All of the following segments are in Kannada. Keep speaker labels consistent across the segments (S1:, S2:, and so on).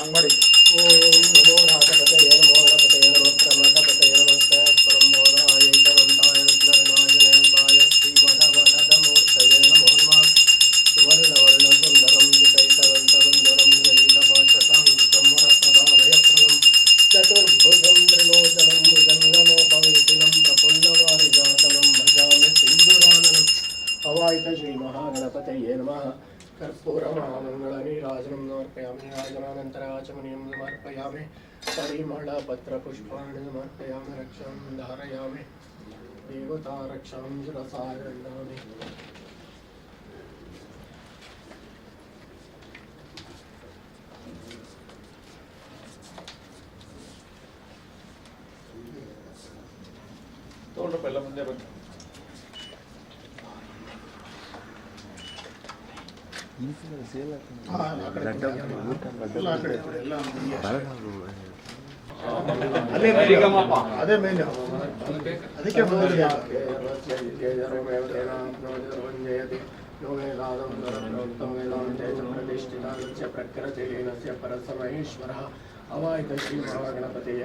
S1: అంగడి ఓం నమో రాకపతే నమో రాకపతే నమస్కార మాకపతే నమస్కార పరం బోధ ఆయేత వంతాయ విజ్ఞానాయ నేపాయ శ్రీ వరవరద మూర్తయే నమో నమ సువర్ణ వర్ణ సుందరం వితైత వంత వందరం జైత చతుర్భుజం త్రిలోచనం భుజంగమోపవేతినం ప్రపుల్లవారిజాసనం భజామి సింధురాననం అవాయిత శ్రీ మహాగణపతయే నమః. कर्पूरमामङ्गलनि राजनं समर्पयामि राजनानन्तराचमनीयं समर्पयामि परिमलपत्रपुष्पाणि समर्पयामि रक्षां धारयामि देवता रक्षां शिरसारयामि తోట పిల్ల ముందే ಅದೇ ಮೇನ್ ಅದಕ್ಕೆ ಬಂದಿದೆ ಪ್ರಕೃತಿಲೀನಸ್ಯ ಅವಾಯಿತ ಶ್ರೀ ಮಹಾಗಣಪತಿಯೇ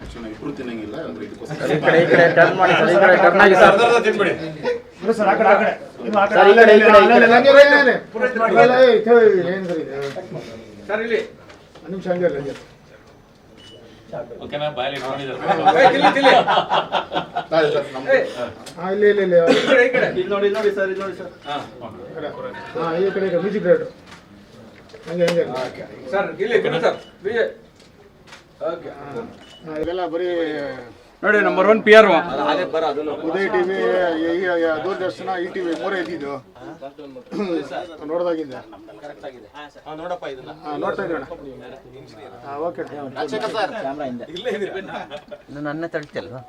S2: ಆಕ್ಚುಲಿ ನಾವು ಇಬ್ರು
S3: ಈ ಕಡೆ ಟರ್ನ್ ಸರ್ ಸರ್ ನೋಡಿ ನೋಡಿ ಸರ್ ನೋಡಿ ಸರ್.
S4: ಹಾಂ
S1: ಈ ಕಡೆ ಮ್ಯೂಸಿಕ್ ಡೈರೆಕ್ಟರ್ ಹಂಗೆ ಹಂಗೆ.
S4: ಸರ್ ಇಲ್ಲಿ ಸರ್. ಓಕೆ
S1: ಇದೆಲ್ಲ ಬರೀ
S3: ನೋಡಿ number one P R
S1: Udaya TV Doordarshan E TV ಮೂರೇ ಇದ್ದಿದ್ದು ನೋಡ್ದಾಗಿದ್ದೆ ಹಾ, ನೋಡ್ತಾ ಇದ್ದೀವಿ ಹಾ ಓಕೆ.
S3: ನನ್ನ ತಳ್ತಲ್ವಾ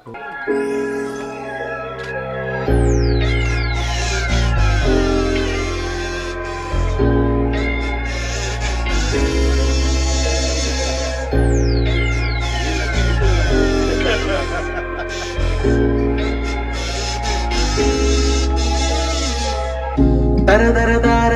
S5: ದರ ದರ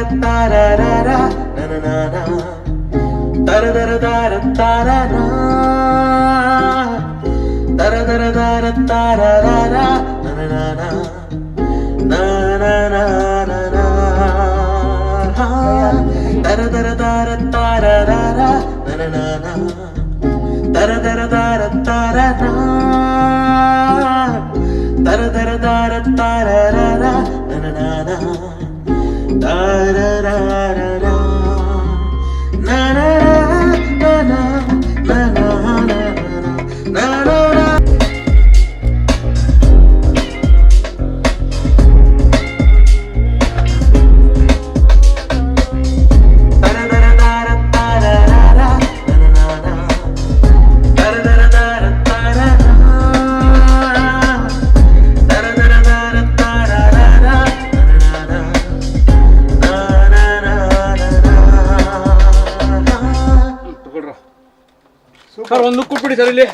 S4: ಸರ್ ಒಂದು ಲುಕ್ ಸರ್ ಇಲ್ಲಿ.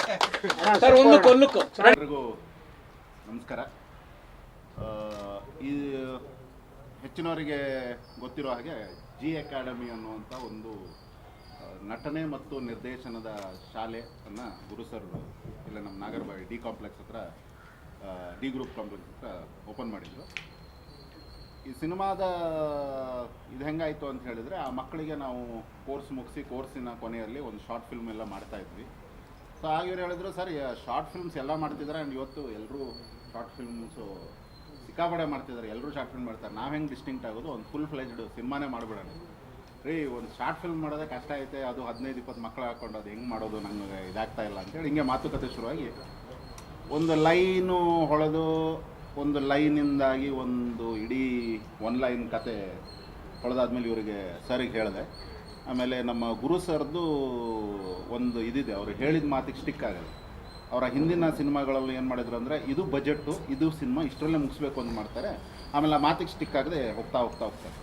S4: ಸರ್ ಒಂದು ಒಂದು ಲುಕ್
S2: ಎಲ್ರಿಗೂ ನಮಸ್ಕಾರ. ಈ ಹೆಚ್ಚಿನವರಿಗೆ ಗೊತ್ತಿರೋ ಹಾಗೆ ಜಿ ಅಕಾಡೆಮಿ ಅನ್ನುವಂಥ ಒಂದು ನಟನೆ ಮತ್ತು ನಿರ್ದೇಶನದ ಶಾಲೆಯನ್ನು ಗುರು ಸರ್ ಇಲ್ಲ ನಮ್ಮ ನಾಗರಬಾವಿ ಡಿ ಕಾಂಪ್ಲೆಕ್ಸ್ ಹತ್ರ ಡಿ ಗ್ರೂಪ್ ಕಾಂಪ್ಲೆಕ್ಸ್ ಹತ್ರ ಓಪನ್ ಮಾಡಿದ್ರು. ಈ ಸಿನಿಮಾದ ಇದು ಹೆಂಗಾಯಿತು ಅಂತ ಹೇಳಿದರೆ, ಆ ಮಕ್ಕಳಿಗೆ ನಾವು ಕೋರ್ಸ್ ಮುಗಿಸಿ, ಕೋರ್ಸಿನ ಕೊನೆಯಲ್ಲಿ ಒಂದು ಶಾರ್ಟ್ ಫಿಲ್ಮ್ ಎಲ್ಲ ಮಾಡ್ತಾ ಇದ್ವಿ. ಸೊ ಆಗ ಇವ್ರು ಹೇಳಿದ್ರು, ಸರ್ ಶಾರ್ಟ್ ಫಿಲ್ಮ್ಸ್ ಎಲ್ಲ ಮಾಡ್ತಿದ್ದಾರೆ ಆ್ಯಂಡ್ ಇವತ್ತು ಎಲ್ಲರೂ ಶಾರ್ಟ್ ಫಿಲ್ಮ್ಸು ಸಿಕ್ಕಾಪಡೆ ಮಾಡ್ತಿದ್ದಾರೆ ಎಲ್ಲರೂ ಶಾರ್ಟ್ ಫಿಲ್ಮ್ ಮಾಡ್ತಾರೆ. ನಾವು ಹೆಂಗೆ ಡಿಸ್ಟಿಂಕ್ಟ್ ಆಗೋದು? ಒಂದು ಫುಲ್ ಫ್ಲೆಜ್ಡ್ ಸಿನಿಮಾನೇ ಮಾಡಿಬಿಡೋಣ. ರೀ, ಒಂದು ಶಾರ್ಟ್ ಫಿಲ್ಮ್ ಮಾಡೋದೇ ಕಷ್ಟ ಐತೆ, ಅದು ಹದಿನೈದು, ಇಪ್ಪತ್ತು ಮಕ್ಕಳು ಹಾಕ್ಕೊಂಡು ಅದು ಹೆಂಗೆ ಮಾಡೋದು? ನಂಗೆ ಇದಾಗ್ತಾ ಇಲ್ಲ ಅಂತೇಳಿ ಹಿಂಗೆ ಮಾತುಕತೆ ಶುರುವಾಗಿ ಒಂದು ಲೈನು ಹೊಳೆದು ಒಂದು ಲೈನಿಂದಾಗಿ ಒಂದು ಇಡೀ ಒನ್ ಲೈನ್ ಕತೆ ಹೊಳೆದಾದ್ಮೇಲೆ ಇವರಿಗೆ ಸರಿಗೆ ಹೇಳಿದೆ. ಆಮೇಲೆ ನಮ್ಮ ಗುರು ಸರ್ದು ಒಂದು ಇದಿದೆ, ಅವರು ಹೇಳಿದ ಮಾತಿಗೆ ಸ್ಟಿಕ್ ಆಗಲ್ಲ. ಅವರ ಹಿಂದಿನ ಸಿನಿಮಾಗಳಲ್ಲಿ ಏನು ಮಾಡಿದ್ರು ಅಂದರೆ, ಇದು ಬಜೆಟ್ಟು ಇದು ಸಿನಿಮಾ, ಇಷ್ಟರಲ್ಲೇ ಮುಗಿಸ್ಬೇಕು ಅಂತ ಮಾಡ್ತಾರೆ. ಆಮೇಲೆ ಆ ಮಾತಿಗೆ ಸ್ಟಿಕ್ ಆಗದೆ ಹೋಗ್ತಾ ಹೋಗ್ತಾ ಹೋಗ್ತಾರೆ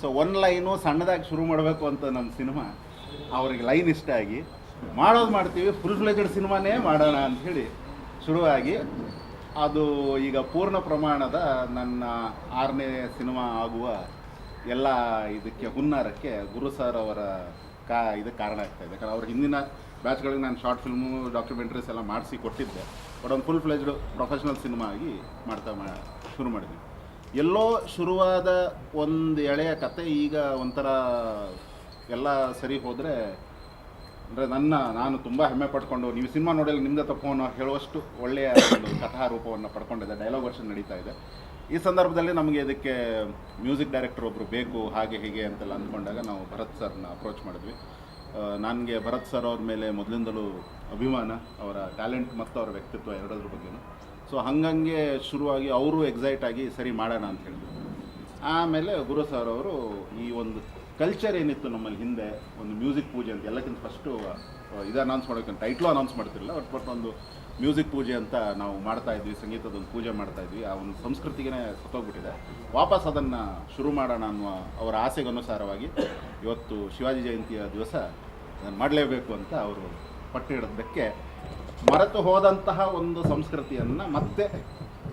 S2: ಸೊ ಒನ್ ಲೈನು ಸಣ್ಣದಾಗಿ ಶುರು ಮಾಡಬೇಕು ಅಂತ ನಮ್ಮ ಸಿನಿಮಾ, ಅವ್ರಿಗೆ ಲೈನ್ ಇಷ್ಟ ಆಗಿ, ಮಾಡೋದು ಮಾಡ್ತೀವಿ ಫುಲ್ ಫ್ಲೆಜೆಡ್ ಸಿನಿಮಾನೇ ಮಾಡೋಣ ಅಂಥೇಳಿ ಶುರುವಾಗಿ ಅದು ಈಗ ಪೂರ್ಣ ಪ್ರಮಾಣದ ನನ್ನ ಆರನೇ ಸಿನಿಮಾ ಆಗುವ ಎಲ್ಲ ಇದಕ್ಕೆ ಹುನ್ನಾರಕ್ಕೆ ಗುರು ಸರ್ ಅವರ ಕಾ ಇದು ಕಾರಣ ಆಗ್ತಾ ಇದೆ. ಯಾಕಂದ್ರೆ ಅವ್ರ ಹಿಂದಿನ ಬ್ಯಾಚ್ಗಳಿಗೆ ನಾನು ಶಾರ್ಟ್ ಫಿಲ್ಮು ಡಾಕ್ಯುಮೆಂಟ್ರೀಸ್ ಎಲ್ಲ ಮಾಡಿಸಿ ಕೊಟ್ಟಿದ್ದೆ. ಬಟ್ ಒಂದು ಫುಲ್ ಫ್ಲೆಜ್ಡ್ ಪ್ರೊಫೆಷ್ನಲ್ ಸಿನಿಮಾ ಆಗಿ ಮಾಡ್ತಾ ಮಾ, ಶುರು ಮಾಡಿದ್ವಿ ಎಲ್ಲೋ ಶುರುವಾದ ಒಂದು ಎಳೆಯ ಕತೆ ಈಗ ಒಂಥರ ಎಲ್ಲ ಸರಿ ಹೋದರೆ ಅಂದರೆ ನನ್ನ, ನಾನು ತುಂಬ ಹೆಮ್ಮೆ ಪಡ್ಕೊಂಡು, ನೀವು ಸಿನಿಮಾ ನೋಡಲು ನಿಮ್ಮದೇ ತಪ್ಪು ಅನ್ನೋ ಹೇಳುವಷ್ಟು ಒಳ್ಳೆಯ ಒಂದು ಕಥಾ ರೂಪವನ್ನು ಪಡ್ಕೊಂಡಿದೆ ಡೈಲಾಗ್ ವರ್ಷನ್ ನಡೀತಾ ಇದೆ. ಈ ಸಂದರ್ಭದಲ್ಲಿ ನಮಗೆ ಇದಕ್ಕೆ ಮ್ಯೂಸಿಕ್ ಡೈರೆಕ್ಟರ್ ಒಬ್ಬರು ಬೇಕು, ಹಾಗೆ ಹೀಗೆ ಅಂತೆಲ್ಲ ಅಂದ್ಕೊಂಡಾಗ ನಾವು ಭರತ್ ಸರ್ನ ಅಪ್ರೋಚ್ ಮಾಡಿದ್ವಿ. ನನಗೆ ಭರತ್ ಸರ್ ಅವ್ರ ಮೇಲೆ ಮೊದಲಿಂದಲೂ ಅಭಿಮಾನ, ಅವರ ಟ್ಯಾಲೆಂಟ್ ಮತ್ತು ಅವರ ವ್ಯಕ್ತಿತ್ವ ಎರಡದ್ರ ಬಗ್ಗೆನೂ. ಸೊ ಹಂಗಂಗೆ ಶುರುವಾಗಿ ಅವರು ಎಕ್ಸೈಟ್ ಆಗಿ ಸರಿ ಮಾಡೋಣ ಅಂತ ಹೇಳಿದ್ರು. ಆಮೇಲೆ ಗುರು ಸರ್ ಅವರು ಈ ಒಂದು ಕಲ್ಚರ್ ಏನಿತ್ತು ನಮ್ಮಲ್ಲಿ ಹಿಂದೆ, ಒಂದು ಮ್ಯೂಸಿಕ್ ಪೂಜೆ ಅಂತ, ಎಲ್ಲಕ್ಕಿಂತ ಫಸ್ಟು ಇದು ಅನೌನ್ಸ್ ಮಾಡೋಕ್ಕೆ ಟೈಟ್ಲು ಅನೌನ್ಸ್ ಮಾಡ್ತಿರಲಿಲ್ಲ ಬಟ್ ಬಟ್ ಒಂದು ಮ್ಯೂಸಿಕ್ ಪೂಜೆ ಅಂತ ನಾವು ಮಾಡ್ತಾ ಇದ್ವಿ, ಸಂಗೀತದ ಒಂದು ಪೂಜೆ ಮಾಡ್ತಾ ಇದ್ವಿ. ಆ ಒಂದು ಸಂಸ್ಕೃತಿಗೇ ಸತ್ತೋಗ್ಬಿಟ್ಟಿದೆ. ವಾಪಸ್ ಅದನ್ನು ಶುರು ಮಾಡೋಣ ಅನ್ನುವ ಅವರ ಆಸೆಗೆ ಅನುಸಾರವಾಗಿ ಇವತ್ತು ಶಿವಾಜಿ ಜಯಂತಿಯ ದಿವಸ ಅದನ್ನು ಮಾಡಲೇಬೇಕು ಅಂತ ಅವರು ಪಟ್ಟು ಹಿಡಿದಕ್ಕೆ ಮರೆತು ಹೋದಂತಹ ಒಂದು ಸಂಸ್ಕೃತಿಯನ್ನು ಮತ್ತೆ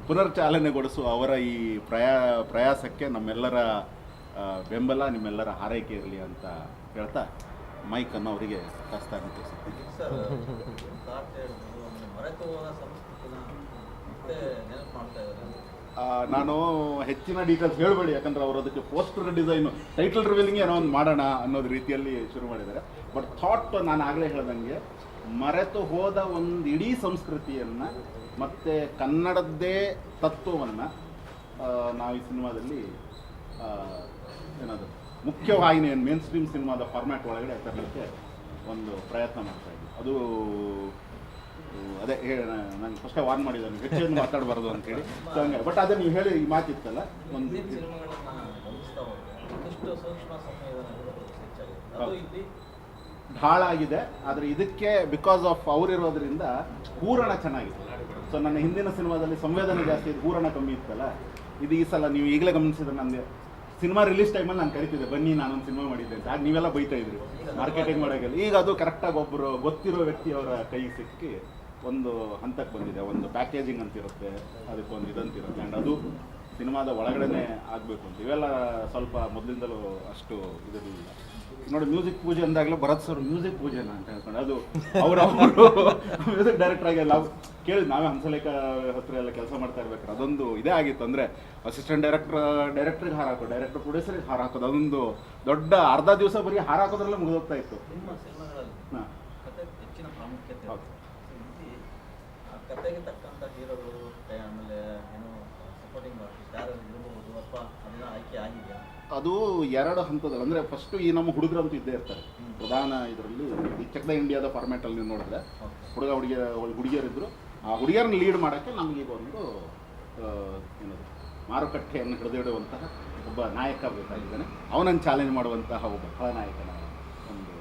S2: ಪುನರ್ಚಾಲನೆಗೊಳಿಸುವ ಅವರ ಈ ಪ್ರಯಾ, ಪ್ರಯಾಸಕ್ಕೆ ನಮ್ಮೆಲ್ಲರ ಬೆಂಬಲ ನಿಮ್ಮೆಲ್ಲರ ಹಾರೈಕೆ ಇರಲಿ ಅಂತ ಹೇಳ್ತಾ
S6: ಮೈಕ್ ಅನ್ನು ಅವರಿಗೆ ಕಷ್ಟ
S2: ಆ, ನಾನು ಹೆಚ್ಚಿನ ಡೀಟೇಲ್ಸ್ ಹೇಳಬೇಡಿ ಯಾಕಂದ್ರೆ ಅವರು ಅದಕ್ಕೆ ಪೋಸ್ಟರ್ ಡಿಸೈನು ಟೈಟಲ್ ರಿವೀಲಿಂಗ್ ಏನೋ ಒಂದು ಮಾಡೋಣ ಅನ್ನೋದು ರೀತಿಯಲ್ಲಿ ಶುರು ಮಾಡಿದ್ದಾರೆ. ಬಟ್ ಥಾಟ್ ನಾನು ಆಗಲೇ ಹೇಳ್ದಂಗೆ ಮರೆತು ಹೋದ ಒಂದು ಇಡೀ ಸಂಸ್ಕೃತಿಯನ್ನು ಮತ್ತು ಕನ್ನಡದ್ದೇ ತತ್ವವನ್ನು ನಾವು ಈ ಸಿನಿಮಾದಲ್ಲಿ ಏನು ಮೇನ್ ಸ್ಟ್ರೀಮ್ ಸಿನಿಮಾದ ಫಾರ್ಮ್ಯಾಟ್ ಒಳಗಡೆ ತರಲಿಕ್ಕೆ ಒಂದು ಪ್ರಯತ್ನ ಮಾಡ್ತಾ ಇದ್ವಿ ಅದು ಅದೇ ಹೇಳ ನಾನು ಫಸ್ಟ್ ವಾರ್ನ್ ಮಾಡಿದ್ದಾನೆ ಹೆಚ್ಚೇನು ಮಾತಾಡಬಾರ್ದು ಅಂತೇಳಿ ಸೊ ಹಂಗೆ ಬಟ್ ಅದೇ ನೀವು ಹೇಳಿ ಈ ಮಾತಿತ್ತಲ್ಲ ಒಂದು ಢಾಳ ಆಗಿದೆ ಆದರೆ ಇದಕ್ಕೆ ಬಿಕಾಸ್ ಆಫ್ ಅವರಿರೋದ್ರಿಂದ ಪೂರಣ ಚೆನ್ನಾಗಿದೆ. ಸೊ ನನ್ನ ಹಿಂದಿನ ಸಿನಿಮಾದಲ್ಲಿ ಸಂವೇದನೆ ಜಾಸ್ತಿ ಇದೆ ಹೂರಣ ಕಮ್ಮಿ ಇತ್ತಲ್ಲ ಇದು ಈ ಸಲ ನೀವು ಈಗಲೇ ಗಮನಿಸಿದ್ರೆ ನನಗೆ ಸಿನಿಮಾ ರಿಲೀಸ್ ಟೈಮಲ್ಲಿ ನಾನು ಕರಿತಿದ್ದೆ, ಬನ್ನಿ ನಾನೊಂದು ಸಿನಿಮಾ ಮಾಡಿದ್ದೆ ಅಂತ. ಆಗ ನೀವೆಲ್ಲ ಬೈತಾ ಇದ್ರಿ ಮಾರ್ಕೆಟಿಂಗ್ ಮಾಡೋಕ್ಕೆಲ್ಲ ಈಗ ಅದು ಕರೆಕ್ಟಾಗಿ ಒಬ್ಬರು ಗೊತ್ತಿರೋ ವ್ಯಕ್ತಿಯವರ ಕೈ ಸಿಕ್ಕಿ ಒಂದು ಹಂತಕ್ಕೆ ಬಂದಿದೆ. ಒಂದು ಪ್ಯಾಕೇಜಿಂಗ್ ಅಂತಿರುತ್ತೆ ಅದಕ್ಕೊಂದು ಇದಂತಿರುತ್ತೆ. ಆ್ಯಂಡ್ ಅದು ಸಿನಿಮಾದ ಒಳಗಡೆನೆ ಆಗಬೇಕು ಅಂತ. ಇವೆಲ್ಲ ಸ್ವಲ್ಪ ಮೊದಲಿಂದಲೂ ಅಷ್ಟು ಇದಿರಲಿಲ್ಲ. ನೋಡಿ ಮ್ಯೂಸಿಕ್ ಪೂಜೆ ಅಂದಾಗಲೇ ಭರತ್ ಸರ್ ಮ್ಯೂಸಿಕ್ ಪೂಜೆ ಅಂತ ಹೇಳ್ಕೊಂಡು ಅದು ಅವ್ರ ಅವರು ಮ್ಯೂಸಿಕ್ ಡೈರೆಕ್ಟರ್ ಆಗಿ ನಾವು ಕೇಳಿದ್ ನಾವೇ ಹಂಸಲೇಖ ಹತ್ರ ಎಲ್ಲ ಕೆಲಸ ಮಾಡ್ತಾ ಇರ್ಬೇಕಾದ್ರೆ ಅದೊಂದು ಇದೇ ಆಗಿತ್ತು. ಅಂದರೆ ಅಸಿಸ್ಟೆಂಟ್ ಡೈರೆಕ್ಟರ್ ಡೈರೆಕ್ಟ್ರಿಗೆ ಹಾರ ಹಾಕೋದು ಡೈರೆಕ್ಟರ್ ಪ್ರೊಡ್ಯೂಸರ್ಗೆ ಹಾರ ಹಾಕೋದು ಅದೊಂದು ದೊಡ್ಡ ಅರ್ಧ ದಿವಸ ಬರೀ ಹಾರ ಹಾಕೋದ್ರಲ್ಲೇ ಮುಗಿದೋಗ್ತಾ ಇತ್ತು.
S6: ಹೆಚ್ಚಿನ ಹಾಂ
S2: ಅದು ಎರಡು ಹಂತದಲ್ಲಿ. ಅಂದರೆ ಫಸ್ಟು ಈ ನಮ್ಮ ಹುಡುಗರಂತೂ ಇದ್ದೇ ಇರ್ತಾರೆ. ಪ್ರಧಾನ ಇದರಲ್ಲಿ ಈ ಚೆಕ್ ದ ಇಂಡಿಯಾದ ಫಾರ್ಮ್ಯಾಟಲ್ಲಿ ನೀವು ನೋಡಿದ್ರೆ. ಹುಡುಗ ಹುಡುಗಿಯ ಹುಡುಗಿಯರಿದ್ದರು ಆ ಹುಡುಗಿಯರನ್ನ ಲೀಡ್ ಮಾಡೋಕ್ಕೆ ನಮಗೀಗ ಒಂದು ಏನದು ಮಾರುಕಟ್ಟೆಯನ್ನು ಹಿಡಿದಿಡುವಂತಹ ಒಬ್ಬ ನಾಯಕ ಬೇಕಾಗಿದ್ದಾನೆ. ಅವನನ್ನು ಚಾಲೆಂಜ್ ಮಾಡುವಂತಹ ಒಬ್ಬ ಖಳನಾಯಕನ ಒಂದು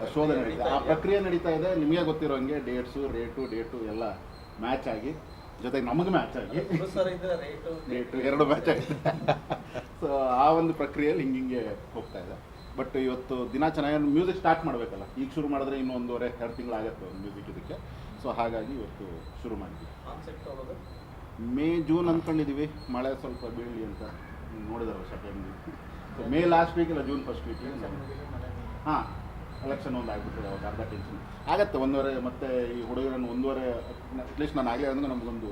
S2: ಶೋಧನೆ ಶೋಧ ನಡೀತಾ ಆ ಪ್ರಕ್ರಿಯೆ ನಡೀತಾ ಇದೆ. ನಿಮಗೆ ಗೊತ್ತಿರೋ ಹಂಗೆ ಡೇಟ್ಸು ರೇಟು ಡೇಟು ಎಲ್ಲ ಮ್ಯಾಚ್ ಆಗಿ ಜೊತೆಗೆ ನಮಗೆ ಮ್ಯಾಚ್ ಆಗಿ.
S6: ರೇಟು
S2: ಎರಡು ಮ್ಯಾಚ್ ಆಗಿದೆ ಸೊ ಆ ಒಂದು ಪ್ರಕ್ರಿಯೆಯಲ್ಲಿ ಹಿಂಗೆ ಹಿಂಗೆ ಹೋಗ್ತಾ ಇದೆ. ಬಟ್ ಇವತ್ತು ದಿನ ಚೆನ್ನಾಗಿ ಮ್ಯೂಸಿಕ್ ಸ್ಟಾರ್ಟ್ ಮಾಡಬೇಕಲ್ಲ. ಈಗ ಶುರು ಮಾಡಿದ್ರೆ ಇನ್ನೂ ಒಂದೂವರೆ ಎರಡು ತಿಂಗಳು ಆಗುತ್ತೆ ಒಂದು ಮ್ಯೂಸಿಕ್ ಇದಕ್ಕೆ. ಸೊ ಹಾಗಾಗಿ ಇವತ್ತು ಶುರು ಮಾಡಿದ್ವಿ. ಮೇ ಜೂನ್ ಅಂದ್ಕೊಂಡಿದ್ದೀವಿ ಮಳೆ ಸ್ವಲ್ಪ ಬೀಳಲಿ ಅಂತ ನೋಡಿದಾರೆ second so May last week ಇಲ್ಲ ಜೂನ್ ಫಸ್ಟ್ ವೀಕ್ ಹಾಂ ಎಲೆಕ್ಷನ್ ಒಂದು ಆಗ್ಬಿಟ್ಟಿದೆ ಅವಾಗ ಅರ್ಧ ಟೆನ್ಷನ್ ಆಗತ್ತೆ ಒಂದೂವರೆ ಮತ್ತೆ ಈ ಹುಡುಗರನ್ನು ಒಂದೂವರೆ ಅಟ್ಲೀಸ್ಟ್ ನಾನು ಆಗಲೇ ಅಂದ್ರೆ ನಮಗೊಂದು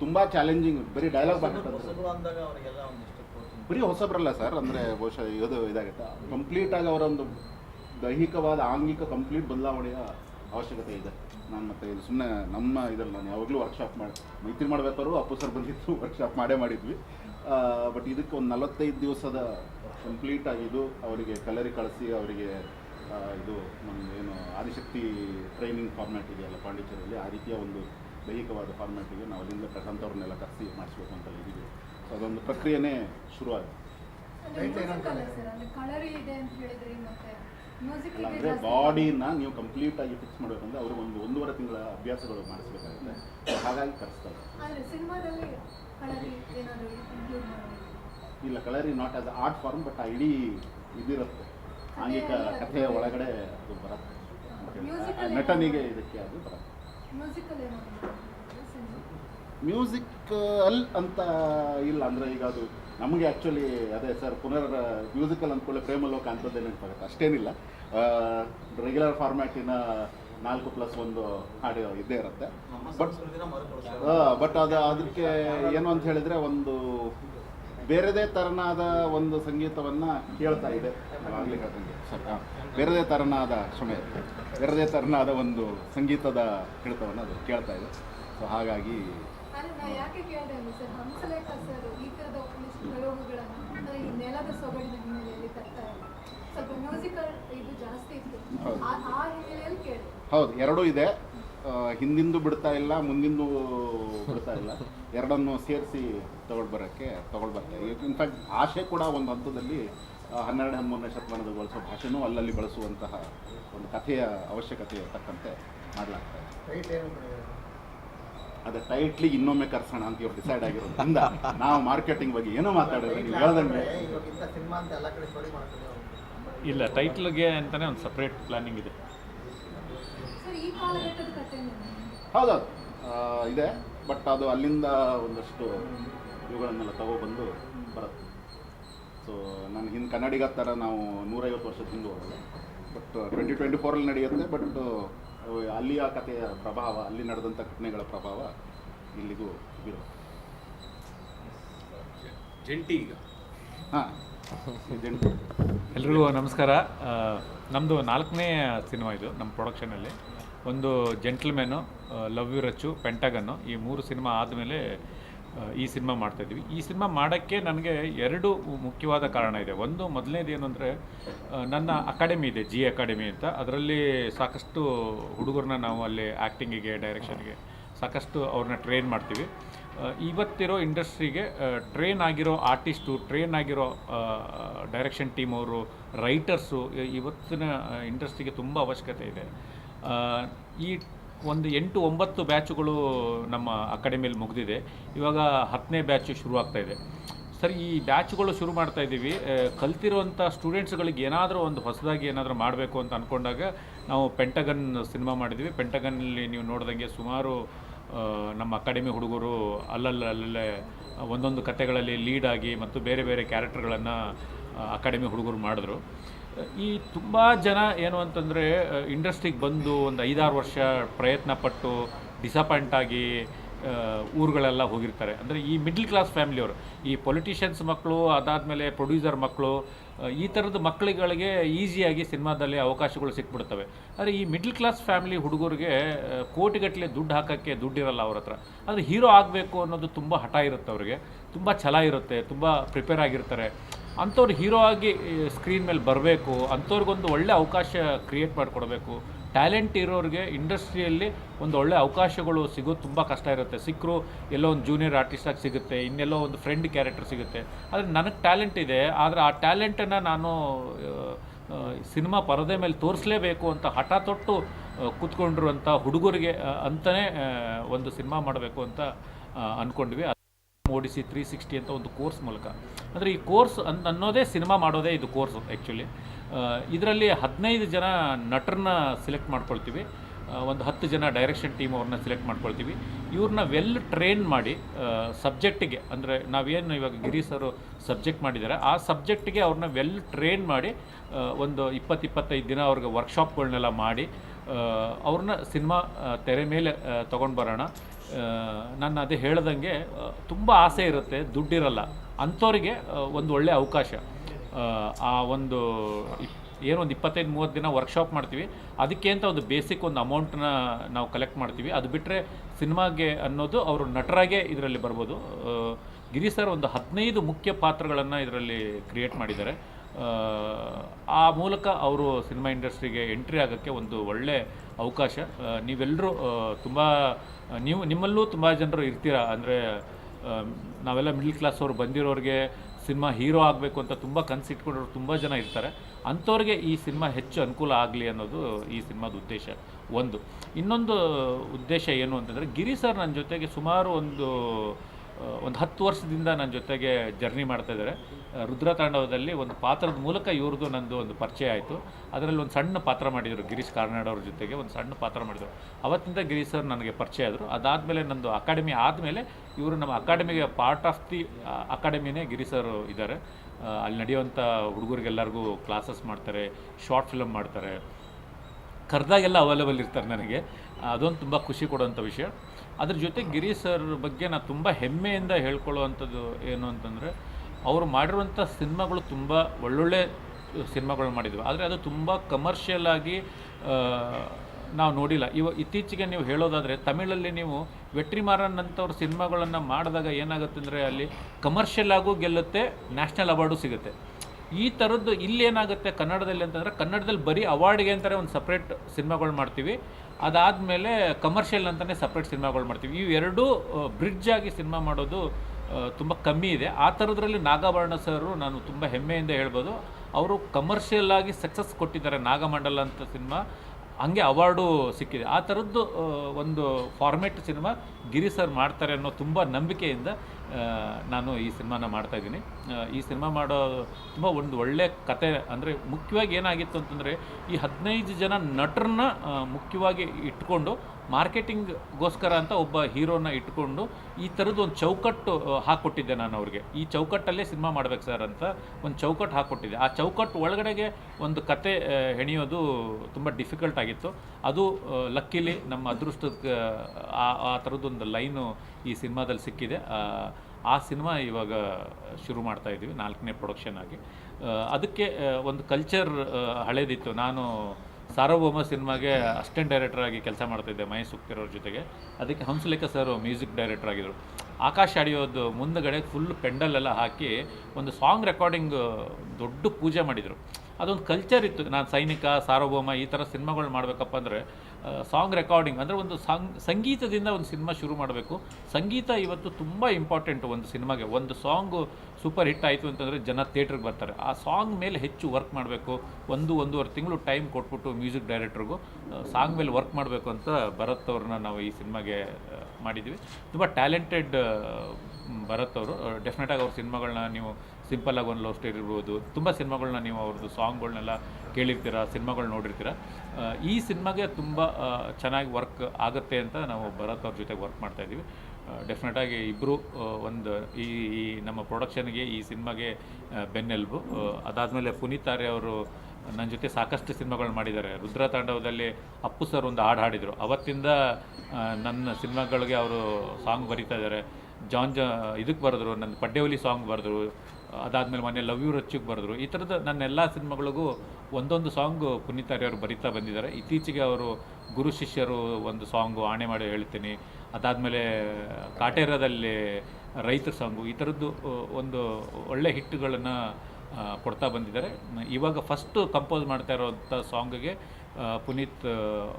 S2: ತುಂಬ ಚಾಲೆಂಜಿಂಗ್ ಬರೀ ಡೈಲಾಗ್. ಬರೀ ಹೊಸಬ್ರಲ್ಲ ಸರ್ ಅಂದರೆ ಬಹುಶಃ ಇದು ಇದಾಗುತ್ತೆ. ಕಂಪ್ಲೀಟಾಗಿ ಅವರ ಒಂದು ದೈಹಿಕವಾದ ಆಂಗಿಕ ಕಂಪ್ಲೀಟ್ ಬದಲಾವಣೆಯ ಅವಶ್ಯಕತೆ ಇದೆ. ನಾನು ಮತ್ತೆ ಇದು ಸುಮ್ಮನೆ ನಮ್ಮ ಇದರಲ್ಲಿ ನಾನು ಯಾವಾಗಲೂ ವರ್ಕ್ಶಾಪ್ ಮಾಡಿ ಮೈತ್ರಿ ಮಾಡಬೇಕಾದ್ರು ಅಪ್ಪು ಸರ್ ಬಂದಿತ್ತು ವರ್ಕ್ಶಾಪ್ ಮಾಡೇ ಮಾಡಿದ್ವಿ. ಬಟ್ ಇದಕ್ಕೆ ಒಂದು ನಲವತ್ತೈದು ದಿವಸದ ಕಂಪ್ಲೀಟ್ ಆಗಿದ್ದು ಅವರಿಗೆ ಕಲರಿ ಕಳಿಸಿ ಅವರಿಗೆ ಇದು ನಮ್ಮದು ಏನು ಆದಿಶಕ್ತಿ ಟ್ರೈನಿಂಗ್ ಫಾರ್ಮ್ಯಾಟ್ ಇದೆಯಲ್ಲ ಪಾಂಡಿಚೇರಿಯಲ್ಲಿ ಆ ರೀತಿಯ ಒಂದು ದೈಹಿಕವಾದ ಫಾರ್ಮ್ಯಾಟಿಗೆ ನಾವು ಅಲ್ಲಿಂದ ಪ್ರಶಾಂತ್ ಅವ್ರನ್ನೆಲ್ಲ ಕರೆಸಿ ಮಾಡಿಸ್ಬೇಕು ಅಂತ ಇದ್ದೀವಿ. ಸೊ ಅದೊಂದು ಪ್ರಕ್ರಿಯೆನೇ ಶುರುವಾಗಿದೆ.
S7: ಆಯಿತು ಇದೆ ಅಂತ ಹೇಳಿದ್ರಿ ಮತ್ತೆ ಮ್ಯೂಸಿಕ್
S2: ಅಲ್ಲ ಅಂದರೆ ಬಾಡಿನ ನೀವು ಕಂಪ್ಲೀಟ್ ಆಗಿ ಫಿಕ್ಸ್ ಮಾಡಬೇಕಂದ್ರೆ ಅವ್ರಿಗೆ ಒಂದು ಒಂದೂವರೆ ತಿಂಗಳ ಅಭ್ಯಾಸಗಳು ಮಾಡಿಸ್ಬೇಕಾಗುತ್ತೆ. ಹಾಗಾಗಿ ಕರೆಸ್ತಾರೆ. ಇಲ್ಲ Kalari not as art form but ಆ ಇಡೀ ಇದಿರುತ್ತೆ ಆಂಗಿಕ ಕಥೆಯ ಒಳಗಡೆ ಅದು ಬರುತ್ತೆ. ನಟನಿಗೆ ಇದಕ್ಕೆ ಅದು ಬರುತ್ತೆ. ಮ್ಯೂಸಿಕ್ ಅಲ್ ಅಂತ ಇಲ್ಲ ಅಂದರೆ ಈಗ ಅದು ನಮಗೆ ಆ್ಯಕ್ಚುಲಿ ಅದೇ ಸರ್ ಪುನರ್ ಮ್ಯೂಸಿಕಲ್ ಅಂದ್ಕೊಳ್ಳಿ ಪ್ರೇಮಲೋಕ ಅಂಥದ್ದೇ ನೆನಪಾಗುತ್ತೆ ಅಷ್ಟೇನಿಲ್ಲ. ರೆಗ್ಯುಲರ್ ಫಾರ್ಮ್ಯಾಟಿನ ನಾಲ್ಕು ಪ್ಲಸ್ ಒಂದು ಹಾಡು ಇದ್ದೇ ಇರುತ್ತೆ. ಬಟ್ ಬಟ್ ಅದು ಅದಕ್ಕೆ ಏನು ಅಂತ ಹೇಳಿದರೆ ಒಂದು ಬೇರೆದೇ ತರನಾದ ಒಂದು ಸಂಗೀತವನ್ನು ಕೇಳ್ತಾ ಇದೆ ಬೇರೆದೇ ತರನಾದ ಕ್ಷಮೆ ಬೇರೆದೇ ತರನಾದ ಒಂದು ಸಂಗೀತದ ಹಿಡಿತವನ್ನು ಅದು ಕೇಳ್ತಾ ಇದೆ. ಸೊ ಹಾಗಾಗಿ ಹೌದು. ಎರಡೂ ಇದೆ. ಹಿಂದಿಂದು ಬಿಡ್ತಾ ಇಲ್ಲ ಮುಂದಿಂದು ಬಿಡ್ತಾ ಇಲ್ಲ. ಎರಡನ್ನು ಸೇರಿಸಿ ತಗೊಂಡು ಬರೋಕ್ಕೆ ತಗೊಂಡು ಬರ್ತಾರೆ ಇನ್ಫ್ಯಾಕ್ಟ್ ಭಾಷೆ ಕೂಡ ಒಂದು ಹಂತದಲ್ಲಿ ಹನ್ನೆರಡು ಹದಿಮೂರನೇ ಶತಮಾನದ ಬಳಸೋ ಭಾಷೆನೂ ಅಲ್ಲಲ್ಲಿ ಬಳಸುವಂತಹ ಒಂದು ಕಥೆಯ ಅವಶ್ಯಕತೆ ಇರತಕ್ಕಂತೆ ಮಾಡಲಾಗ್ತದೆ ಅದೇ ಟೈಟ್ಲಿ ಇನ್ನೊಮ್ಮೆ ಕರ್ಸೋಣ ಅಂತ ಇವ್ರು ಡಿಸೈಡ್ ಆಗಿರೋದ್ರಿಂದ ನಾವು ಮಾರ್ಕೆಟಿಂಗ್ ಬಗ್ಗೆ ಏನೋ ಮಾತಾಡೋದು ನೀವು ಹೇಳ್ದಂಗೆ.
S8: ಇಲ್ಲ ಟೈಟ್ಲ್ಗೆ ಅಂತಲೇ ಒಂದು ಸಪ್ರೇಟ್ ಪ್ಲಾನಿಂಗ್ ಇದೆ
S7: ಸರ್ ಈ ಕಾಲಘಟ್ಟದ ಕಥೆ
S2: ಹೌದೌದು ಇದೆ ಬಟ್ ಅದು ಅಲ್ಲಿಂದ ಒಂದಷ್ಟು ಇವುಗಳನ್ನೆಲ್ಲ ತಗೊಬಂದು ಬರುತ್ತೆ. ಸೊ ನಾನು ಹಿಂದೆ ಕನ್ನಡಿಗ ಥರ ನಾವು ನೂರೈವತ್ತು ವರ್ಷ ತಿಂದು ಹೋಗಲ್ಲ ಬಟ್ ಟ್ವೆಂಟಿ ಟ್ವೆಂಟಿ ಫೋರಲ್ಲಿ ನಡೆಯುತ್ತೆ ಬಟ್ ಅಲ್ಲಿಯ ಕಥೆಯ ಪ್ರಭಾವ ಅಲ್ಲಿ ನಡೆದಂಥ ಘಟನೆಗಳ ಪ್ರಭಾವ ಇಲ್ಲಿಗೂ ಬೀರುತ್ತೆ
S8: ಜಂಟಿ ಈಗ.
S2: ಹಾಂ ಜಂಟಿ.
S8: ಎಲ್ರಿಗೂ ನಮಸ್ಕಾರ. ನಮ್ಮದು ನಾಲ್ಕನೇ ಸಿನಿಮಾ ಇದು ನಮ್ಮ ಪ್ರೊಡಕ್ಷನಲ್ಲಿ ಒಂದು Gentleman love you Rachchu, Pentagon ಈ ಮೂರು ಸಿನಿಮಾ ಆದಮೇಲೆ ಈ ಸಿನಿಮಾ ಇದ್ದೀವಿ ಈ ಸಿನಿಮಾ ಮಾಡೋಕ್ಕೆ ನನಗೆ ಎರಡು ಮುಖ್ಯವಾದ ಕಾರಣ ಇದೆ. ಒಂದು ಮೊದಲನೇದು ಏನು ಅಂದರೆ ನನ್ನ ಅಕಾಡೆಮಿ ಇದೆ, ಜಿ ಅಕಾಡೆಮಿ ಅಂತ. ಅದರಲ್ಲಿ ಸಾಕಷ್ಟು ಹುಡುಗರನ್ನ ನಾವು ಅಲ್ಲಿ ಆ್ಯಕ್ಟಿಂಗಿಗೆ ಡೈರೆಕ್ಷನ್ಗೆ ಸಾಕಷ್ಟು ಅವ್ರನ್ನ ಟ್ರೈನ್ ಮಾಡ್ತೀವಿ. ಇವತ್ತಿರೋ ಇಂಡಸ್ಟ್ರಿಗೆ ಟ್ರೈನ್ ಆಗಿರೋ ಆರ್ಟಿಸ್ಟು, ಟ್ರೈನ್ ಆಗಿರೋ ಡೈರೆಕ್ಷನ್ ಟೀಮ್ ಅವರು, ರೈಟರ್ಸು ಇವತ್ತಿನ ಇಂಡಸ್ಟ್ರಿಗೆ ತುಂಬ ಅವಶ್ಯಕತೆ ಇದೆ. ಈ ಒಂದು ಎಂಟು ಒಂಬತ್ತು ಬ್ಯಾಚುಗಳು ನಮ್ಮ ಅಕಾಡೆಮಿಯಲ್ಲಿ ಮುಗಿದಿದೆ. ಇವಾಗ ಹತ್ತನೇ ಬ್ಯಾಚು ಶುರು ಆಗ್ತಾ ಇದೆ. ಸರ್, ಈ ಬ್ಯಾಚ್ಗಳು ಶುರು ಮಾಡ್ತಾ ಇದ್ದೀವಿ. ಕಲ್ತಿರುವಂಥ ಸ್ಟೂಡೆಂಟ್ಸ್ಗಳಿಗೆ ಏನಾದರೂ ಒಂದು ಹೊಸದಾಗಿ ಏನಾದರೂ ಮಾಡಬೇಕು ಅಂತ ಅಂದ್ಕೊಂಡಾಗ ನಾವು ಪೆಂಟಗನ್ ಸಿನಿಮಾ ಮಾಡಿದ್ವಿ ಪೆಂಟಗನ್ನಲ್ಲಿ ನೀವು ನೋಡ್ದಂಗೆ ಸುಮಾರು ನಮ್ಮ ಅಕಾಡೆಮಿ ಹುಡುಗರು ಅಲ್ಲಲ್ಲ ಒಂದೊಂದು ಕತೆಗಳಲ್ಲಿ ಲೀಡಾಗಿ ಮತ್ತು ಬೇರೆ ಬೇರೆ ಕ್ಯಾರೆಕ್ಟರ್ಗಳನ್ನು ಅಕಾಡೆಮಿ ಹುಡುಗರು ಮಾಡಿದ್ರು. ಈ ತುಂಬ ಜನ ಏನು ಅಂತಂದರೆ ಇಂಡಸ್ಟ್ರಿಗೆ ಬಂದು ಒಂದು ಐದಾರು ವರ್ಷ ಪ್ರಯತ್ನ ಪಟ್ಟು ಡಿಸಪಾಯಿಂಟ್ ಆಗಿ ಊರುಗಳೆಲ್ಲ ಹೋಗಿರ್ತಾರೆ. ಅಂದರೆ ಈ ಮಿಡ್ಲ್ ಕ್ಲಾಸ್ ಫ್ಯಾಮಿಲಿಯವರು ಈ ಪೊಲಿಟಿಷಿಯನ್ಸ್ ಮಕ್ಕಳು ಅದಾದಮೇಲೆ ಪ್ರೊಡ್ಯೂಸರ್ ಮಕ್ಕಳು ಈ ಥರದ ಮಕ್ಕಳುಗಳಿಗೆ ಈಸಿಯಾಗಿ ಸಿನಿಮಾದಲ್ಲಿ ಅವಕಾಶಗಳು ಸಿಕ್ಬಿಡ್ತವೆ. ಆದರೆ ಈ ಮಿಡ್ಲ್ ಕ್ಲಾಸ್ ಫ್ಯಾಮಿಲಿ ಹುಡುಗರಿಗೆ ಕೋಟಿಗಟ್ಟಲೆ ದುಡ್ಡು ಹಾಕೋಕ್ಕೆ ದುಡ್ಡಿರಲ್ಲ ಅವ್ರ ಹತ್ರ. ಆದರೆ ಹೀರೋ ಆಗಬೇಕು ಅನ್ನೋದು ತುಂಬ ಹಠ ಇರುತ್ತೆ ಅವ್ರಿಗೆ. ತುಂಬ ಛಲ ಇರುತ್ತೆ, ತುಂಬ ಪ್ರಿಪೇರ್ ಆಗಿರ್ತಾರೆ. ಅಂಥವ್ರು ಹೀರೋ ಆಗಿ ಸ್ಕ್ರೀನ್ ಮೇಲೆ ಬರಬೇಕು, ಅಂಥವ್ರಿಗೊಂದು ಒಳ್ಳೆ ಅವಕಾಶ ಕ್ರಿಯೇಟ್ ಮಾಡಿಕೊಡ್ಬೇಕು. ಟ್ಯಾಲೆಂಟ್ ಇರೋರಿಗೆ ಇಂಡಸ್ಟ್ರಿಯಲ್ಲಿ ಒಂದು ಒಳ್ಳೆ ಅವಕಾಶಗಳು ಸಿಗೋದು ತುಂಬ ಕಷ್ಟ ಇರುತ್ತೆ. ಸಿಕ್ಕರು ಎಲ್ಲೋ ಒಂದು ಜೂನಿಯರ್ ಆರ್ಟಿಸ್ಟಾಗಿ ಸಿಗುತ್ತೆ, ಇನ್ನೆಲ್ಲೋ ಒಂದು ಫ್ರೆಂಡ್ ಕ್ಯಾರೆಕ್ಟರ್ ಸಿಗುತ್ತೆ. ಆದರೆ ನನಗೆ ಟ್ಯಾಲೆಂಟ್ ಇದೆ, ಆದರೆ ಆ ಟ್ಯಾಲೆಂಟನ್ನು ನಾನು ಸಿನಿಮಾ ಪರದೆ ಮೇಲೆ ತೋರಿಸಲೇಬೇಕು ಅಂತ ಹಠ ತೊಟ್ಟು ಕೂತ್ಕೊಂಡಿರುವಂಥ ಹುಡುಗರಿಗೆ ಅಂತಲೇ ಒಂದು ಸಿನಿಮಾ ಮಾಡಬೇಕು ಅಂತ ಅಂದ್ಕೊಂಡ್ವಿ ಓಡಿಸಿ ತ್ರೀ ಸಿಕ್ಸ್ಟಿ ಅಂತ ಒಂದು ಕೋರ್ಸ್ ಮೂಲಕ. ಅಂದರೆ ಈ ಕೋರ್ಸ್ ಅನ್, ಅನ್ನೋದೇ ಸಿನಿಮಾ ಮಾಡೋದೇ ಇದು ಕೋರ್ಸ್ ಆ್ಯಕ್ಚುಲಿ ಇದರಲ್ಲಿ ಹದಿನೈದು ಜನ ನಟರನ್ನ ಸೆಲೆಕ್ಟ್ ಮಾಡ್ಕೊಳ್ತೀವಿ. ಒಂದು ಹತ್ತು ಜನ ಡೈರೆಕ್ಷನ್ ಟೀಮ್ ಅವ್ರನ್ನ ಸೆಲೆಕ್ಟ್ ಮಾಡ್ಕೊಳ್ತೀವಿ. ಇವ್ರನ್ನ ವೆಲ್ ಟ್ರೈನ್ ಮಾಡಿ ಸಬ್ಜೆಕ್ಟಿಗೆ ಅಂದರೆ ನಾವೇನು ಇವಾಗ ಗಿರಿ ಸರು ಸಬ್ಜೆಕ್ಟ್ ಮಾಡಿದ್ದಾರೆ ಆ ಸಬ್ಜೆಕ್ಟಿಗೆ ಅವ್ರನ್ನ ವೆಲ್ ಟ್ರೈನ್ ಮಾಡಿ ಒಂದು ಇಪ್ಪತ್ತು ಇಪ್ಪತ್ತೈದು ದಿನ ಅವ್ರಿಗೆ ವರ್ಕ್ಶಾಪ್ಗಳನ್ನೆಲ್ಲ ಮಾಡಿ ಅವ್ರನ್ನ ಸಿನಿಮಾ ತೆರೆ ಮೇಲೆ ತೊಗೊಂಡು ಬರೋಣ. ನಾನು ಅದೇ ಹೇಳ್ದಂಗೆ ತುಂಬ ಆಸೆ ಇರುತ್ತೆ ದುಡ್ಡಿರಲ್ಲ. ಅಂಥವ್ರಿಗೆ ಒಂದು ಒಳ್ಳೆಯ ಅವಕಾಶ. ಆ, ಒಂದು ಏನೋ ಒಂದು ಇಪ್ಪತ್ತೈದು ಮೂವತ್ತು ದಿನ ವರ್ಕ್ಶಾಪ್ ಮಾಡ್ತೀವಿ. ಅದಕ್ಕೆ ಅಂತ ಒಂದು ಬೇಸಿಕ್ ಒಂದು ಅಮೌಂಟನ್ನ ನಾವು ಕಲೆಕ್ಟ್ ಮಾಡ್ತೀವಿ. ಅದು ಬಿಟ್ಟರೆ ಸಿನಿಮಾಗೆ ಅನ್ನೋದು ಅವರು ನಟರಾಗೆ ಇದರಲ್ಲಿ ಬರ್ಬೋದು. ಗಿರಿ ಸರ್ ಒಂದು ಹದಿನೈದು ಮುಖ್ಯ ಪಾತ್ರಗಳನ್ನು ಇದರಲ್ಲಿ ಕ್ರಿಯೇಟ್ ಮಾಡಿದ್ದಾರೆ. ಆ ಮೂಲಕ ಅವರು ಸಿನಿಮಾ ಇಂಡಸ್ಟ್ರಿಗೆ ಎಂಟ್ರಿ ಆಗೋಕ್ಕೆ ಒಂದು ಒಳ್ಳೆ ಅವಕಾಶ. ನೀವೆಲ್ಲರೂ ತುಂಬ ನೀವು, ನಿಮ್ಮಲ್ಲೂ ತುಂಬ ಜನರು ಇರ್ತೀರ? ಅಂದರೆ ನಾವೆಲ್ಲ ಮಿಡ್ಲ್ ಕ್ಲಾಸ್ ಅವರು ಬಂದಿರೋರಿಗೆ ಸಿನಿಮಾ ಹೀರೋ ಆಗಬೇಕು ಅಂತ ತುಂಬ ಕನಸಿಟ್ಕೊಂಡ್ರು ತುಂಬ ಜನ ಇರ್ತಾರೆ. ಅಂಥವ್ರಿಗೆ ಈ ಸಿನಿಮಾ ಹೆಚ್ಚು ಅನುಕೂಲ ಆಗಲಿ ಅನ್ನೋದು ಈ ಸಿನಿಮಾದ ಉದ್ದೇಶ ಒಂದು. ಇನ್ನೊಂದು ಉದ್ದೇಶ ಏನು ಅಂತಂದರೆ, ಗಿರಿ ಸರ್ ನನ್ನ ಜೊತೆಗೆ ಸುಮಾರು ಒಂದು ಒಂದು ಹತ್ತು ವರ್ಷದಿಂದ ನನ್ನ ಜೊತೆಗೆ ಜರ್ನಿ ಮಾಡ್ತಾ ಇದ್ದಾರೆ ತಾಂಡವದಲ್ಲಿ ಒಂದು ಪಾತ್ರದ ಮೂಲಕ ಇವ್ರದ್ದು ನಂದು ಒಂದು ಪರಿಚಯ ಆಯಿತು. ಅದರಲ್ಲಿ ಒಂದು ಸಣ್ಣ ಪಾತ್ರ ಮಾಡಿದರು ಗಿರೀಶ್ ಕಾರ್ನಾಡ್ ಅವ್ರ ಜೊತೆಗೆ, ಒಂದು ಸಣ್ಣ ಪಾತ್ರ ಮಾಡಿದರು. ಅವತ್ತಿಂದ ಗಿರೀಶ್ ಸರ್ ನನಗೆ ಪರಿಚಯ ಆದರು. ಅದಾದಮೇಲೆ ನಂದು ಅಕಾಡೆಮಿ ಆದಮೇಲೆ ಇವರು ನಮ್ಮ ಅಕಾಡೆಮಿಗೆ ಪಾರ್ಟ್ ಆಫ್ ದಿ ಅಕಾಡೆಮಿನೇ ಗಿರಿ ಸರ್ ಇದ್ದಾರೆ. ಅಲ್ಲಿ ನಡೆಯುವಂಥ ಹುಡುಗರಿಗೆಲ್ಲರಿಗೂ ಕ್ಲಾಸಸ್ ಮಾಡ್ತಾರೆ ಶಾರ್ಟ್ ಫಿಲಮ್ ಮಾಡ್ತಾರೆ. ಕರೆದಾಗೆಲ್ಲ ಅವೈಲೇಬಲ್ ಇರ್ತಾರೆ ನನಗೆ. ಅದೊಂದು ತುಂಬ ಖುಷಿ ಕೊಡುವಂಥ ವಿಷಯ. ಅದ್ರ ಜೊತೆ ಗಿರಿ ಸರ್ ಬಗ್ಗೆ ನಾನು ತುಂಬ ಹೆಮ್ಮೆಯಿಂದ ಹೇಳ್ಕೊಳ್ಳುವಂಥದ್ದು ಏನು ಅಂತಂದರೆ ಅವರು ಮಾಡಿರುವಂಥ ಸಿನಿಮಾಗಳು ತುಂಬ ಒಳ್ಳೊಳ್ಳೆ ಸಿನಿಮಾಗಳು ಮಾಡಿದ್ವಿ. ಆದರೆ ಅದು ತುಂಬ ಕಮರ್ಷಿಯಲ್ ಆಗಿ ನಾವು ನೋಡಿಲ್ಲ. ಇವ, ಇತ್ತೀಚೆಗೆ ನೀವು ಹೇಳೋದಾದರೆ ತಮಿಳಲ್ಲಿ ನೀವು ವೆಟ್ರಿಮಾರನ್ ಅಂಥವ್ರ ಸಿನಿಮಾಗಳನ್ನು ಮಾಡಿದಾಗ ಏನಾಗುತ್ತೆ ಅಂದರೆ ಅಲ್ಲಿ ಕಮರ್ಷಿಯಲ್ ಗೆಲ್ಲುತ್ತೆ ನ್ಯಾಷನಲ್ ಅವಾರ್ಡು ಸಿಗುತ್ತೆ. ಈ ಥರದ್ದು ಇಲ್ಲಿ ಏನಾಗುತ್ತೆ ಕನ್ನಡದಲ್ಲಿ ಅಂತಂದರೆ ಕನ್ನಡದಲ್ಲಿ ಬರೀ ಅವಾರ್ಡ್ಗೆ ಅಂತಾರೆ ಒಂದು ಸಪ್ರೇಟ್ ಸಿನಿಮಾಗಳು ಮಾಡ್ತೀವಿ. ಅದಾದಮೇಲೆ ಕಮರ್ಷಿಯಲ್ ಅಂತಲೇ ಸಪ್ರೇಟ್ ಸಿನಿಮಾಗಳು ಮಾಡ್ತೀವಿ. ಇವೆರಡೂ ಬ್ರಿಡ್ಜ್ ಆಗಿ ಸಿನಿಮಾ ಮಾಡೋದು ತುಂಬ ಕಮ್ಮಿ ಇದೆ. ಆ ಥರದ್ರಲ್ಲಿ ನಾಗಾಭರಣ ಸರ್ ನಾನು ತುಂಬ ಹೆಮ್ಮೆಯಿಂದ ಹೇಳ್ಬೋದು. ಅವರು ಕಮರ್ಷಿಯಲ್ ಆಗಿ ಸಕ್ಸಸ್ ಕೊಟ್ಟಿದ್ದಾರೆ ನಾಗಮಂಡಲ ಅಂತ ಸಿನಿಮಾ. ಹಂಗೆ ಅವಾರ್ಡು ಸಿಕ್ಕಿದೆ. ಆ ಥರದ್ದು ಒಂದು ಫಾರ್ಮೆಟ್ ಸಿನಿಮಾ ಗಿರಿ ಸರ್ ಮಾಡ್ತಾರೆ ಅನ್ನೋ ತುಂಬ ನಂಬಿಕೆಯಿಂದ ನಾನು ಈ ಸಿನಿಮಾನ ಮಾಡ್ತಾಯಿದ್ದೀನಿ ಈ ಸಿನಿಮಾ ಮಾಡೋ ತುಂಬ ಒಂದು ಒಳ್ಳೆ ಕತೆ ಅಂದರೆ ಮುಖ್ಯವಾಗಿ ಏನಾಗಿತ್ತು ಅಂತಂದರೆ ಈ ಹದಿನೈದು ಜನ ನಟರನ್ನ ಮುಖ್ಯವಾಗಿ ಇಟ್ಕೊಂಡು ಮಾರ್ಕೆಟಿಂಗ್ಗೋಸ್ಕರ ಅಂತ ಒಬ್ಬ ಹೀರೋನ ಇಟ್ಕೊಂಡು ಈ ಥರದ್ದು ಒಂದು ಚೌಕಟ್ಟು ಹಾಕ್ಕೊಟ್ಟಿದ್ದೆ ನಾನು ಅವ್ರಿಗೆ. ಈ ಚೌಕಟ್ಟಲ್ಲೇ ಸಿನಿಮಾ ಮಾಡ್ಬೇಕು ಸರ್ ಅಂತ ಒಂದು ಚೌಕಟ್ಟು ಹಾಕ್ಕೊಟ್ಟಿದ್ದೆ. ಆ ಚೌಕಟ್ಟು ಒಳಗಡೆಗೆ ಒಂದು ಕತೆ ಹೆಣೆಯೋದು ತುಂಬ ಡಿಫಿಕಲ್ಟ್ ಆಗಿತ್ತು. ಅದು ಲಕ್ಕಿಲಿ ನಮ್ಮ ಅದೃಷ್ಟಕ್ಕೆ, ಆ ಆ ಥರದ್ದೊಂದು ಲೈನು ಈ ಸಿನಿಮಾದಲ್ಲಿ ಸಿಕ್ಕಿದೆ. ಆ ಸಿನಿಮಾ ಇವಾಗ ಶುರು ಮಾಡ್ತಾ ಇದ್ದೀವಿ ನಾಲ್ಕನೇ ಪ್ರೊಡಕ್ಷನ್ ಆಗಿ. ಅದಕ್ಕೆ ಒಂದು ಕಲ್ಚರ್ ಹಳೇದಿತ್ತು. ನಾನು ಸಾರ್ವಭೌಮ ಸಿನಿಮಾಗೆ ಅಸಿಸ್ಟೆಂಟ್ ಡೈರೆಕ್ಟರ್ ಆಗಿ ಕೆಲಸ ಮಾಡ್ತಿದ್ದೆ ಮಹೇಶ್ ಸುಕ್ತಿರೋರ ಜೊತೆಗೆ. ಅದಕ್ಕೆ ಹಂಸಲೇಖ ಸರ್ ಮ್ಯೂಸಿಕ್ ಡೈರೆಕ್ಟರ್ ಆಗಿದ್ದರು ಆಕಾಶ್ ಆಡಿಯೋದು ಮುಂದಗಡೆ ಫುಲ್ ಪೆಂಡಲ್ ಎಲ್ಲ ಹಾಕಿ ಒಂದು ಸಾಂಗ್ ರೆಕಾರ್ಡಿಂಗ್ ದೊಡ್ಡ ಪೂಜೆ ಮಾಡಿದರು. ಅದೊಂದು ಕಲ್ಚರ್ ಇತ್ತು. ನಾನು ಸೈನಿಕ, ಸಾರ್ವಭೌಮ ಈ ಥರ ಸಿನಿಮಾಗಳು ಮಾಡಬೇಕಪ್ಪ ಅಂದರೆ ಸಾಂಗ್ ರೆಕಾರ್ಡಿಂಗ್ ಅಂದರೆ ಒಂದು ಸಾಂಗ್ ಸಂಗೀತದಿಂದ ಒಂದು ಸಿನಿಮಾ ಶುರು ಮಾಡಬೇಕು. ಸಂಗೀತ ಇವತ್ತು ತುಂಬ ಇಂಪಾರ್ಟೆಂಟ್ ಒಂದು ಸಿನಿಮಾಗೆ. ಒಂದು ಸಾಂಗು ಸೂಪರ್ ಹಿಟ್ ಆಯಿತು ಅಂತಂದರೆ ಜನ ಥಿಯೇಟ್ರಿಗೆ ಬರ್ತಾರೆ. ಆ ಸಾಂಗ್ ಮೇಲೆ ಹೆಚ್ಚು ವರ್ಕ್ ಮಾಡಬೇಕು. ಒಂದು, ಒಂದೂವರೆ ತಿಂಗಳು ಟೈಮ್ ಕೊಟ್ಬಿಟ್ಟು ಮ್ಯೂಸಿಕ್ ಡೈರೆಕ್ಟ್ರಿಗೂ ಸಾಂಗ್ ಮೇಲೆ ವರ್ಕ್ ಮಾಡಬೇಕು ಅಂತ ಭರತ್ ಅವ್ರನ್ನ ನಾವು ಈ ಸಿನಿಮಾಗೆ ಮಾಡಿದ್ವಿ. ತುಂಬ ಟ್ಯಾಲೆಂಟೆಡ್ ಭರತ್ ಅವರು. ಡೆಫಿನೆಟಾಗಿ ಅವ್ರ ಸಿನಿಮಾಗಳನ್ನ ನೀವು ಸಿಂಪಲ್ ಆಗಿ ಒಂದು ಲವ್ ಸ್ಟೋರಿ ಇರ್ಬೋದು. ತುಂಬ ಸಿನಿಮಾಗಳನ್ನ ನೀವು ಅವ್ರದ್ದು ಸಾಂಗ್ಗಳನ್ನೆಲ್ಲ ಕೇಳಿರ್ತೀರ, ಸಿನಿಮಾಗಳು ನೋಡಿರ್ತೀರ? ಈ ಸಿನಿಮಾಗೆ ತುಂಬ ಚೆನ್ನಾಗಿ ವರ್ಕ್ ಆಗುತ್ತೆ ಅಂತ ನಾವು ಭರತ್ ಅವ್ರ ಜೊತೆಗೆ ವರ್ಕ್ ಮಾಡ್ತಾ ಇದ್ದೀವಿ. ಡೆಫಿನೆಟಾಗಿ ಇಬ್ಬರು ಒಂದು, ಈ ಈ ನಮ್ಮ ಪ್ರೊಡಕ್ಷನ್ಗೆ ಈ ಸಿನಿಮಾಗೆ ಬೆನ್ನೆಲುಬು. ಅದಾದಮೇಲೆ ಪುನೀತ್ ಆರ್ಯ ಅವರು ನನ್ನ ಜೊತೆ ಸಾಕಷ್ಟು ಸಿನಿಮಾಗಳು ಮಾಡಿದ್ದಾರೆ. ರುದ್ರ ತಾಂಡವದಲ್ಲಿ ಅಪ್ಪು ಸರ್ ಒಂದು ಹಾಡು ಹಾಡಿದರು. ಅವತ್ತಿಂದ ನನ್ನ ಸಿನಿಮಾಗಳಿಗೆ ಅವರು ಸಾಂಗ್ ಬರೀತಾ ಇದ್ದಾರೆ. ಜಾನ್ ಜಾ ಇದಕ್ಕೆ ಬರೆದ್ರು ನನ್ನ ಪಡ್ಡೆವಲಿ ಸಾಂಗ್ ಬರೆದ್ರು, ಅದಾದಮೇಲೆ ಮೊನ್ನೆ ಲವ್ ಯು ರಚ್ಚಕ್ಕೆ ಬರೆದ್ರು. ಈ ಥರದ ನನ್ನ ಎಲ್ಲ ಸಿನಿಮಾಗಳಿಗೂ ಒಂದೊಂದು ಸಾಂಗು ಪುನೀತ್ ಬರಿತಾ ಬಂದಿದ್ದಾರೆ. ಇತ್ತೀಚೆಗೆ ಅವರು ಗುರು ಶಿಷ್ಯರು ಒಂದು ಸಾಂಗು ಆಣೆ ಮಾಡಿ ಹೇಳ್ತೀನಿ. ಅದಾದಮೇಲೆ ಕಾಟೇರದಲ್ಲಿ ರೈತರ ಸಾಂಗು ಈ ಥರದ್ದು ಒಂದು ಒಳ್ಳೆ ಹಿಟ್ಟುಗಳನ್ನು ಕೊಡ್ತಾ ಬಂದಿದ್ದಾರೆ. ಇವಾಗ ಫಸ್ಟು ಕಂಪೋಸ್ ಮಾಡ್ತಾ ಇರೋವಂಥ ಸಾಂಗಿಗೆ ಪುನೀತ್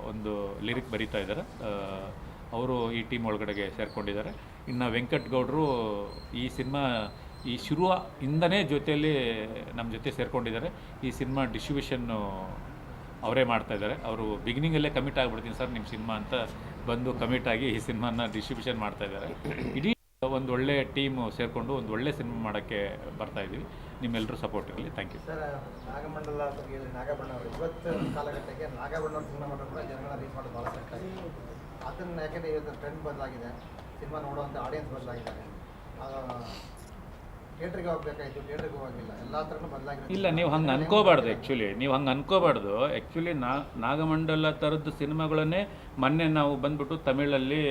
S8: ಒಂದು ಲಿರಿಕ್ ಬರೀತಾ ಇದ್ದಾರೆ. ಅವರು ಈ ಟೀಮ್ ಒಳಗಡೆಗೆ ಸೇರಿಕೊಂಡಿದ್ದಾರೆ. ಇನ್ನು ವೆಂಕಟ್ ಗೌಡರು ಈ ಸಿನಿಮಾ ಈ ಶುರುವ ಇಂದನೇ ಜೊತೆಯಲ್ಲಿ ನಮ್ಮ ಜೊತೆ ಸೇರಿಕೊಂಡಿದ್ದಾರೆ. ಈ ಸಿನಿಮಾ ಡಿಸ್ಟ್ರಿಬ್ಯೂಷನ್ನು ಅವರೇ ಮಾಡ್ತಾ ಇದ್ದಾರೆ. ಅವರು ಬಿಗಿನಿಂಗಲ್ಲೇ ಕಮಿಟ್ ಆಗಿಬಿಡ್ತೀನಿ ಸರ್ ನಿಮ್ಮ ಸಿನಿಮಾ ಅಂತ ಬಂದು ಕಮಿಟ್ ಆಗಿ ಈ ಸಿನಿಮಾನ ಡಿಸ್ಟ್ರಿಬ್ಯೂಷನ್ ಮಾಡ್ತಾ ಇದ್ದಾರೆ. ಇಡೀ ಒಂದು ಒಳ್ಳೆ ಟೀಮ್ ಸೇರಿಕೊಂಡು ಒಂದು ಒಳ್ಳೆ ಸಿನಿಮಾ ಮಾಡೋಕ್ಕೆ ಬರ್ತಾ ಇದ್ದೀವಿ. ನಿಮ್ಮೆಲ್ಲರೂ ಸಪೋರ್ಟ್ ಇರಲಿ. Thank you
S9: sir, Nagamandala Nagabharana ಅವರು ಇವತ್ತು ಕಾಲಘಟ್ಟಕ್ಕೆ ನಾಗಬಣ್ಣ ಸಿನಿಮಾ ಮಾಡೋದು ಜನಗಳ ರೀಚ್ ಮಾಡೋದು ಭಾಳ ಅದನ್ನು ಯಾಕೆಂದರೆ ಟ್ರೆಂಡ್ ಬದಲಾಗಿದೆ. ಸಿನಿಮಾ ನೋಡುವಂಥ ಆಡಿಯನ್ಸ್ ಬದಲಾಗಿದ್ದಾರೆ. ಥಿಯೇಟ್ರಿಗೆ ಹೋಗ್ಬೇಕಾಯ್ತು ಥಿಯೇಟ್ರಿಗೆ ಹೋಗಿಲ್ಲ ಎಲ್ಲ ಥರನೂ ಬದಲಾಗಿದೆ
S8: ಇಲ್ಲ ನೀವು ಹಂಗೆ ಅನ್ಕೋಬಾರ್ದು ಆ್ಯಕ್ಚುಲಿ ನೀವು ಹಂಗೆ ಅನ್ಕೋಬಾರ್ದು. ಆ್ಯಕ್ಚುಲಿ ನಾ ನಾಗಮಂಡಲ ಥರದ್ದು ಸಿನಿಮಾಗಳನ್ನೇ ಮೊನ್ನೆ ನಾವು ಬಂದ್ಬಿಟ್ಟು ತಮಿಳಲ್ಲಿ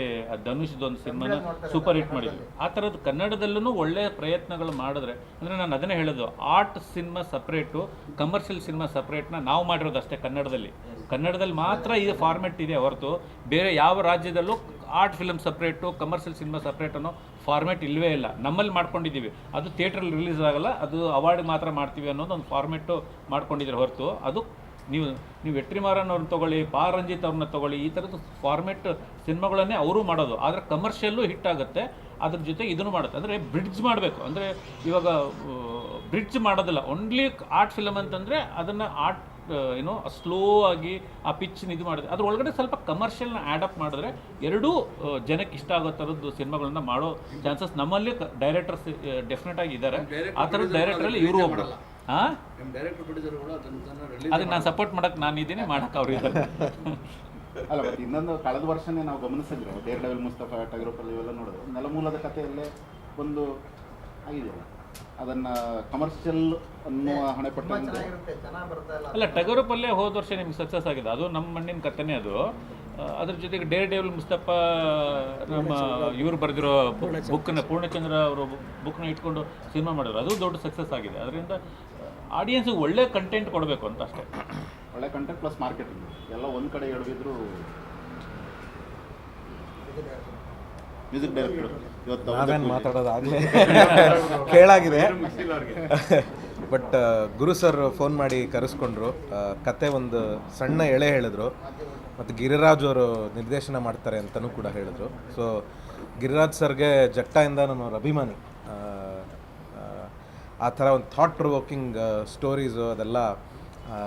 S8: ಧನುಷ್ದೊಂದು ಸಿನಿಮಾನ ಸೂಪರ್ ಹಿಟ್ ಮಾಡಿದ್ವಿ. ಆ ಥರದ್ದು ಕನ್ನಡದಲ್ಲೂ ಒಳ್ಳೆಯ ಪ್ರಯತ್ನಗಳು ಮಾಡಿದ್ರೆ ಅಂದರೆ ನಾನು ಅದನ್ನೇ ಹೇಳೋದು art cinema separate commercial cinema ಸಪ್ರೇಟ್ನ ನಾವು ಮಾಡಿರೋದು ಅಷ್ಟೇ ಕನ್ನಡದಲ್ಲಿ. ಕನ್ನಡದಲ್ಲಿ ಮಾತ್ರ ಈ ಫಾರ್ಮೆಟ್ ಇದೆ ಹೊರತು ಬೇರೆ ಯಾವ ರಾಜ್ಯದಲ್ಲೂ art film separate commercial cinema separate ಅನ್ನೋ ಫಾರ್ಮೆಟ್ ಇಲ್ಲವೇ ಇಲ್ಲ. ನಮ್ಮಲ್ಲಿ ಮಾಡ್ಕೊಂಡಿದ್ದೀವಿ. ಅದು ಥಿಯೇಟ್ರಲ್ಲಿ ರಿಲೀಸ್ ಆಗಲ್ಲ, ಅದು ಅವಾರ್ಡ್ ಮಾತ್ರ ಮಾಡ್ತೀವಿ ಅನ್ನೋದು ಒಂದು ಫಾರ್ಮೇಟು ಮಾಡ್ಕೊಂಡಿದ್ದಾರೆ ಹೊರತು. ಅದು ನೀವು ನೀವು ವೆಟ್ರಿಮಾರನ್ ಅವ್ರನ್ನ ತೊಗೊಳ್ಳಿ ಪಾ ರಂಜಿತ್ ಅವ್ರನ್ನ ತೊಗೊಳ್ಳಿ, ಈ ಥರದ್ದು ಫಾರ್ಮೆಟ್ ಸಿನಿಮಾಗಳನ್ನೇ ಅವರು ಮಾಡೋದು. ಆದರೆ ಕಮರ್ಷಿಯಲ್ಲೂ ಹಿಟ್ ಆಗುತ್ತೆ. ಅದ್ರ ಜೊತೆ ಇದನ್ನು ಮಾಡುತ್ತೆ. ಅಂದರೆ ಬ್ರಿಡ್ಜ್ ಮಾಡಬೇಕು. ಅಂದರೆ ಇವಾಗ ಬ್ರಿಡ್ಜ್ ಮಾಡೋದಿಲ್ಲ. ಓನ್ಲಿ ಆರ್ಟ್ ಫಿಲಮ್ ಅಂತಂದರೆ ಅದನ್ನು ಆರ್ಟ್ ಏನೋ ಸ್ಲೋ ಆಗಿ ಆ ಪಿಚ್ ಇದು ಮಾಡಿದ್ರೆ ಅದ್ರ ಒಳಗಡೆ ಸ್ವಲ್ಪ ಕಮರ್ಷಿಯಲ್ನ ಆ್ಯಡಪ್ ಮಾಡಿದ್ರೆ ಎರಡೂ ಜನಕ್ಕೆ ಇಷ್ಟ ಆಗೋ ಥರದ್ದು ಸಿನಿಮಾಗಳನ್ನ ಮಾಡೋ ಚಾನ್ಸಸ್ ನಮ್ಮಲ್ಲಿ ಡೈರೆಕ್ಟರ್ಸ್ ಡೆಫಿನೆಟ್ ಆಗಿ ಇದ್ದಾರೆ. ಆ ಥರದ ಡೈರೆಕ್ಟರಲ್ಲಿ ಇವರು ಒಬ್ಬರು ಹಾಂ
S10: ಅದನ್ನ
S8: ಅದಕ್ಕೆ ನಾನು ಸಪೋರ್ಟ್ ಮಾಡಕ್ಕೆ ನಾನು ಇದ್ದೀನಿ ಮಾಡಕ್ಕೆ ಅವ್ರು ಇದ್ದಾರೆ.
S2: ಅಲ್ಲ ಬಟ್ ಇನ್ನೊಂದು ಕಳೆದ ವರ್ಷನೇ ನಾವು ಗಮನಿಸಿದ್ರೆ ಡೇರ್ ಡೆವಿಲ್ ಮುಸ್ತಫಾ ಟಗರೋಪಲ್ಲಿ ಇವೆಲ್ಲ ನೋಡಿದ್ರೆ ನೆಲಮೂಲದ ಕಥೆಯಲ್ಲೇ ಒಂದು ಆಗಿದೆಯಲ್ಲ ಅದನ್ನ ಕಮರ್ಷಿಯಲ್ ಅನ್ನುವ
S9: ಇಲ್ಲ.
S8: ಅಲ್ಲ ಟಗರು ಪಲ್ಯ ಹೋದ ವರ್ಷ ನಿಮ್ಗೆ ಸಕ್ಸಸ್ ಆಗಿದೆ. ಅದು ನಮ್ಮ ಮಣ್ಣಿನ ಕಥೆನೇ ಅದು. ಅದ್ರ ಜೊತೆಗೆ ಡೇರ್ ಡೇವಲ್ ಮುಸ್ತಫಾ ನಮ್ಮ ಇವರು ಬರೆದಿರೋ ಬುಕ್ನ ಪೂರ್ಣಚಂದ್ರ. ಅವರು ಬುಕ್ನ ಇಟ್ಕೊಂಡು ಸಿನಿಮಾ ಮಾಡಿದ್ರು. ಅದು ದೊಡ್ಡ ಸಕ್ಸಸ್ ಆಗಿದೆ. ಅದರಿಂದ ಆಡಿಯನ್ಸ್ಗೆ ಒಳ್ಳೆ ಕಂಟೆಂಟ್ ಕೊಡಬೇಕು ಅಂತ ಅಷ್ಟೇ.
S2: ಒಳ್ಳೆ ಕಂಟೆಂಟ್ ಪ್ಲಸ್ ಮಾರ್ಕೆಟಿಂಗ್ ಎಲ್ಲ ಒಂದು ಕಡೆ ಎಡವಿದ್ರು ಮ್ಯೂಸಿಕ್ ಡೈರೆಕ್ಟರ್ ಇವತ್ತು
S11: ನಾವೇನು ಮಾತಾಡೋದಾಗಲೇ ಕೇಳಾಗಿದೆ. ಬಟ್ ಗುರು ಸರ್ ಫೋನ್ ಮಾಡಿ ಕರೆಸ್ಕೊಂಡ್ರು. ಕತೆ ಒಂದು ಸಣ್ಣ ಎಳೆ ಹೇಳಿದ್ರು. ಮತ್ತು ಗಿರಿರಾಜ್ ಅವರು ನಿರ್ದೇಶನ ಮಾಡ್ತಾರೆ ಅಂತಲೂ ಕೂಡ ಹೇಳಿದ್ರು. ಸೊ ಗಿರಿರಾಜ್ ಸರ್ಗೆ ಜಟ್ಟಾಯಿಂದ ನಾನು ಅವ್ರ ಅಭಿಮಾನಿ. ಆ, ಥರ ಒಂದು ಥಾಟ್ ಪ್ರೊವೋಕಿಂಗ್ ಸ್ಟೋರೀಸು ಅದೆಲ್ಲ ಮಾಡೋರು